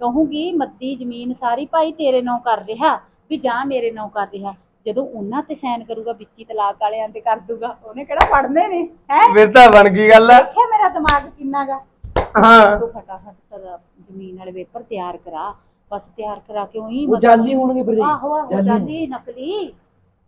ਕਹੂੰਗੀ ਮੱਦੀ ਜ਼ਮੀਨ ਸਾਰੀ ਭਾਈ ਤੇਰੇ ਨਾਂ ਕਰ ਰਿਹਾ ਵੀ ਜਾਂ ਮੇਰੇ ਨਾਂ ਕਰ ਰਿਹਾ। ਜਦੋਂ ਉਹਨਾਂ ਤੇ ਸਾਈਨ ਕਰੂਗਾ ਵਿੱਚੀ ਤਲਾਕ ਵਾਲਿਆਂ ਤੇ ਕਰ ਦੂਗਾ। ਉਹਨੇ ਕਿਹੜਾ ਪੜਨੇ ਨੇ ਹੈ? ਫਿਰ ਤਾਂ ਬਣ ਗਈ ਗੱਲ। ਦੇਖਿਆ ਮੇਰਾ ਦਿਮਾਗ ਕਿੰਨਾ ਗਾ ਹਾਂ। ਤੂੰ ਫਟਾਫਟ ਤੇਰਾ ਜ਼ਮੀਨ ਵਾਲੇ ਪੇਪਰ ਤਿਆਰ ਕਰਾ। ਬਸ ਤਿਆਰ ਕਰਾ ਕੇ ਉਹੀ ਉਹ ਜਾਲੀ ਹੋਣਗੇ ਫਿਰ। ਆਹੋ ਆਹੋ ਜਾਲੀ ਜਾਲੀ ਨਕਲੀ।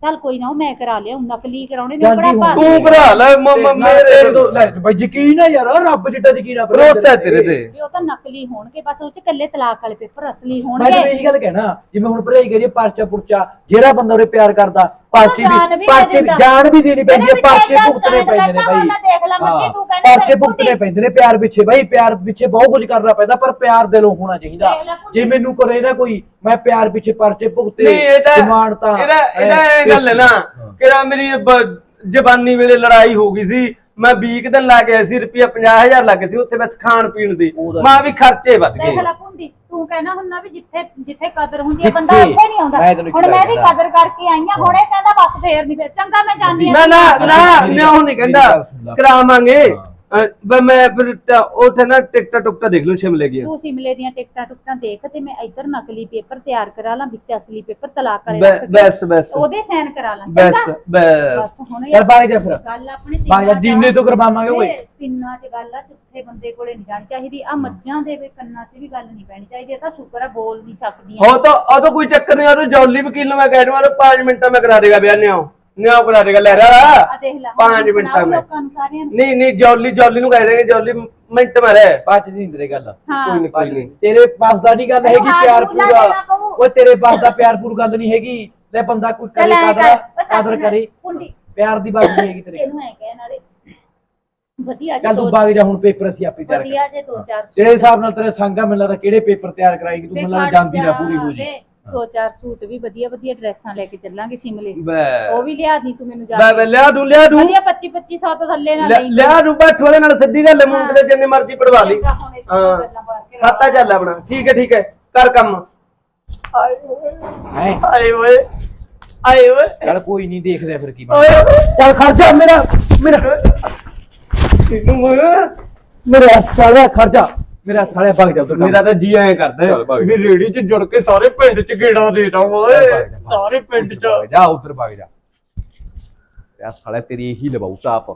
ਚੱਲ ਕੋਈ ਨਾ ਉਹ ਮੈਂ ਕਰਾ ਲਿਆ ਨਕਲੀ ਕਰਾਉਣੇ ਨੇ ਬੜਾ। ਭਾਰੀ ਤੂੰ ਕਰਾ ਲੈ ਮ- ਮ- ਮੇਰੇ ਲੈ ਬਈ ਯਕੀਨ ਹੈ ਯਾਰ ਰੱਬ ਜਿੱਡਾ ਯਕੀਨ ਆ ਭਰੋਸਾ ਹੈ ਤੇਰੇ ਤੇ ਵੀ ਉਹ ਤਾਂ ਨਕਲੀ ਹੋਣਗੇ ਬਸ ਉਹ ਚ ਕੱਲੇ ਤਲਾਕ ਵਾਲੇ ਪੇਪਰ ਅਸਲੀ ਮੈਂ ਤਾਂ ਹੋਣਗੇ ਇਹੀ ਗੱਲ ਕਹਿਣਾ ਜਿਵੇਂ ਹੁਣ ਭਲਾਈ ਕਰੀਏ ਪਰਚਾ ਪੁਰਚਾ ਜਿਹੜਾ ਬੰਦਾ ਉਹਰੇ ਪਿਆਰ ਕਰਦਾ ਪਰਚੇ ਜਾਨ ਵੀ ਪਰਚੇ। ਜਾਨ ਵੀ ਦੇਣੀ ਪੈਂਦੀ ਹੈ ਪਰਚੇ ਭੁਗਤਣੇ ਪੈਂਦੇ ਨੇ ਕਹਿੰਦਾ ਪਰਚੇ ਭੁਗਤਣੇ। ਪੈਂਦੇ ਨੇ ਪਿਆਰ ਪਿੱਛੇ ਬਾਈ ਪਿਆਰ ਪਿੱਛੇ ਬਹੁਤ ਕੁਝ ਕਰਨਾ ਪੈਂਦਾ ਪਰ ਪਿਆਰ ਦਿਲੋਂ ਹੋਣਾ ਚਾਹੀਦਾ। ਜੇ ਮੈਨੂੰ ਕਰੇ ਨਾ ਕੋਈ ਮੈਂ ਪਿਆਰ ਪਿੱਛੇ ਪਰਚੇ ਭੁਗਤੇ ਡਿਮਾਂਡ ਤਾਂ ਇਹਦਾ ਇਹਦਾ ਇਹ ਗੱਲ ਹੈ। ਨਾ ਕਿਹੜਾ ਮੇਰੀ ਜਵਾਨੀ ਵੇਲੇ ਲੜਾਈ ਹੋ ਗਈ ਸੀ। ਮੈਂ 20 ਕੁ ਦਿਨ ਲਾ ਕੇ ਆਇਆ ਸੀ ਰੁਪਿਆ 50000 ਲੱਗ ਸੀ ਉੱਥੇ ਬਸ ਖਾਣ ਪੀਣ ਦੀ। ਮਾਂ ਵੀ ਖਰਚੇ ਵੱਧ ਦੇਖ ਗਏ ਲੈ ਪੁੰਦੀ ਤੂੰ ਕਹਿਣਾ ਹੁੰਨਾ ਵੀ ਜਿੱਥੇ ਜਿੱਥੇ ਕਦਰ ਹੁੰਦੀ ਹੈ ਬੰਦਾ ਜਿੱਥੇ- ਉੱਥੇ ਨਹੀਂ ਆਉਂਦਾ। ਮੈਂ ਤੈਨੂੰ ਹੁਣ ਮੈਂ ਵੀ। ਕਦਰ ਕਰਕੇ ਆਈ ਆ ਹੁਣੇ ਕਹਿੰਦਾ ਬਸ ਫੇਰ ਨਹੀਂ ਫੇਰ। ਚੰਗਾ ਮੈਂ ਜਾਂਦੀ ਨਾ ਆ। ਨਾ ਨਾ ਮੈਂ ਉਹ ਨਹੀਂ ਕਹਿੰਦਾ। ਕਰਾਵਾਂਗੇ। ਹਾਂ। ਅ, ਬ- ਮੈਂ ਫਿਰ ਟ- ਉੱਥੇ ਨਾ ਟਿਕਟਾਂ ਟੁਕਟਾਂ ਦੇਖ ਲੂ ਸ਼ਿਮਲੇ ਦੀਆਂ। ਤੂੰ ਸਿਮਲੇ ਦੀਆਂ ਟਿਕਟਾਂ ਟੁਕਟਾਂ ਦੇਖ ਤੇ ਮੈਂ ਇੱਧਰ ਨਕਲੀ ਪੇਪਰ ਤਿਆਰ ਕਰਾ ਲਾਂ ਵਿੱਚ ਅਸਲੀ ਪੇਪਰ ਤਲਾਕ ਵਾਲੇ ਬੈ- ਰੱਖ ਕੇ। ਬਸ ਬਸ। ਉਹਦੇ ਸਾਈਨ ਕਰਾ ਲਾਂ ਬਸ ਚੰਗਾ? ਬਸ। ਬਸ ਹੁਣ ਬਾਗ ਜਾ ਫਿਰ ਗੱਲ ਆਪਣੇ ਬਾਗ ਜਾ ਤਿੰਨਾਂ ਦੀਨੇ ਤੋਂ ਕਰਵਾਵਾਂਗੇ ਓਏ। ਇਹ ਤਿੰਨਾਂ 'ਚ ਗੱਲ ਆ ਚੁੱਥੇ ਬੰਦੇ ਕੋਲੇ ਨਹੀਂ ਜਾਣੀ ਚਾਹੀਦੀ। ਆ ਮੱਝਾਂ ਦੇ ਵੀ ਕੰਨਾਂ 'ਚ ਵੀ ਗੱਲ ਨਹੀਂ ਪੈਣੀ ਚਾਹੀਦੀ ਇਹ ਤਾਂ ਸ਼ੁਕਰ ਆ ਬੋਲ ਨਹੀਂ ਸਕਦੀਆਂ। ਹੋ ਤਾਂ ਉਹ ਤਾਂ ਕੋਈ ਚੱਕਰ ਨਹੀਂ ਉਹ ਜੌਲੀ ਵਕੀਲ ਨੂੰ ਮੈਂ ਕਹਿ ਦੂੰਗਾ 5 ਮਿੰਟਾਂ ਮੈਂ ਕਰਾ ਦੇਗਾ ਵਿਆਹ ਨਿਆਓ ਨਿਆਓ ਕਰਾ ਦੇਗਾ ਲੈ ਰਾ ਆ ਦੇਖ ਲੈ ਹੁਣ ਪੰਜ ਸੁਣਾਓ ਮਿੰਟਾਂ ਮੈਂ। ਲੋਕਾਂ ਨੂੰ ਸਾਰਿਆਂ ਨੂੰ। ਨਹੀਂ ਨਹੀਂ ਜੌਲੀ ਜੌਲੀ ਨੂੰ ਕਹਿ ਦੇਗੇ ਜੌਲੀ ਮਿੰਟ ਮਾਰੇ। ਬਾਅਦ ਚ ਨਹੀਂ ਤੇਰੇ ਗੱਲ। ਹਾਂ। ਕੋਈ ਨਹੀਂ ਕੋਈ ਨਹੀਂ। ਤੇਰੇ ਪਾਸ ਦਾ ਨਹੀਂ ਗੱਲ ਹੈਗੀ ਪਿਆਰ ਪੂਰਾ। ਓਏ ਤੇਰੇ ਪਾਸ ਦਾ ਪਿਆਰ ਪੂਰ ਗੱਲ ਨਹੀਂ ਹੈਗੀ। ਲੈ ਬੰਦਾ ਕੋਈ ਚੱਲ ਕਰੇ ਕਦਰ ਉਹ ਕਦਰ ਕਰੇ। ਪਿਆਰ ਦੀ ਬਾਤ ਨਹੀਂ ਹੈਗੀ ਤੇਰੇ। ਤੈਨੂੰ ਐ ਕਹਿ ਨਾਲੇ। ਵਧੀਆ ਜੇ ਚੱਲ ਤੂੰ ਦੋ ਬਾਗ ਜਾ ਹੁਣ ਪੇਪਰ ਅਸੀਂ ਆਪੇ ਤਿਆਰ ਕਰ ਵਧੀਆ ਜੇ ਦੋ ਚਾਰ ਜਿਹੜੇ ਹਿਸਾਬ ਨਾਲ ਤੇਰੇ ਸੰਗਾ ਮੈਨੂੰ ਲੱਗਦਾ ਕਿਹੜੇ ਪੇਪਰ ਤਿਆਰ ਕਰਾਏਗੀ ਤੂੰ ਮੈਨੂੰ ਲੱਗਦਾ ਜਾਂਦੀ ਨਾ ਪੂਰੀ ਹੋ ਜੀ। ਦੋ ਚਾਰ ਸੂਟ ਵੀ ਵਧੀਆ ਵਧੀਆ ਡਰੈਸਾਂ ਲੈ ਕੇ ਚੱਲਾਂਗੇ ਸ਼ਿਮਲੇ। ਬੈ। ਉਹ ਵੀ ਲਿਆ ਦੀ ਤੂੰ ਮੈਨੂੰ ਜਾ ਬੈ। ਲਿਆ ਦੂੰ ਲਿਆ ਦੂੰ। ਵਧੀਆ 25 2500 ਤੋਂ ਥੱਲੇ ਨਾ ਲਿਆ- ਲਈ। ਲਿਆ ਦੂੰ ਬੈਠ ਉਹਦੇ ਨਾਲ ਸਿੱਧੀ ਗੱਲ ਹੈ ਮੁੰਡੇ ਦੇ ਜਿੰਨੇ ਮਰਜ਼ੀ ਪੜਵਾ ਲਈ। ਹਾਂ। ਖਾਤਾ ਚੱਲ ਆਪਣਾ। ਠੀਕ ਹੈ ਠੀਕ ਹੈ। ਕਰ ਕੰਮ। ਆਏ ਓਏ ਆਏ ਓਏ ਆਏ ਓਏ। ਚੱਲ ਕੋਈ ਨਹੀਂ ਦੇਖਦੇ ਫਿਰ ਕੀ ਓਏ ਬਣਦਾ ਚੱਲ ਖਰਚਾ ਮੇਰਾ ਮੇਰਾ ਓਏ ਮੇਰਾ। ਸਾਲਿਆ ਖਰਚਾ ਮੇਰਾ ਸਾਲਿਆ ਭੱਗ ਜਾ ਉਧਰ ਮੇਰਾ ਤਾਂ ਜੀ ਐਂ ਕਰਦਾ ਚੱਲ ਭਾਗ ਵੀ ਰੇੜੀ 'ਚ ਜੁੜ ਕੇ ਸਾਰੇ ਪਿੰਡ 'ਚ ਗੇੜਾ ਦੇਦਾ ਓਏ ਸਾਰੇ ਪਿੰਡ 'ਚ। ਜਾ ਉਧਰ ਭੱਗ ਜਾ। ਯਾ ਸਾਲਿਆ ਤੇਰੀ ਇਹੀ ਲਵਾਉ ਤਾਪ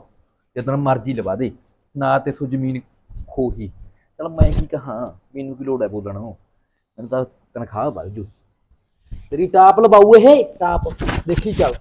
ਜਦੋਂ ਮਰਜ਼ੀ ਲਵਾ ਦੇ ਨਾ ਤੇ ਤੂੰ ਜ਼ਮੀਨ ਖੋਹੀ। ਚਲ ਮੈਂ ਕੀ ਕਹਾਂ ਮੈਨੂੰ ਕੀ ਲੋੜ ਹੈ ਬੋਲਣ ਨੂੰ? ਮੈਨੂੰ ਤਾਂ ਤਨਖਾਹ ਵੱਧ ਜੂ। ਤੇਰੀ ਟਾਪ ਲਵਾਉ ਇਹ ਟਾਪ। ਦੇਖੀ ਚੱਲ।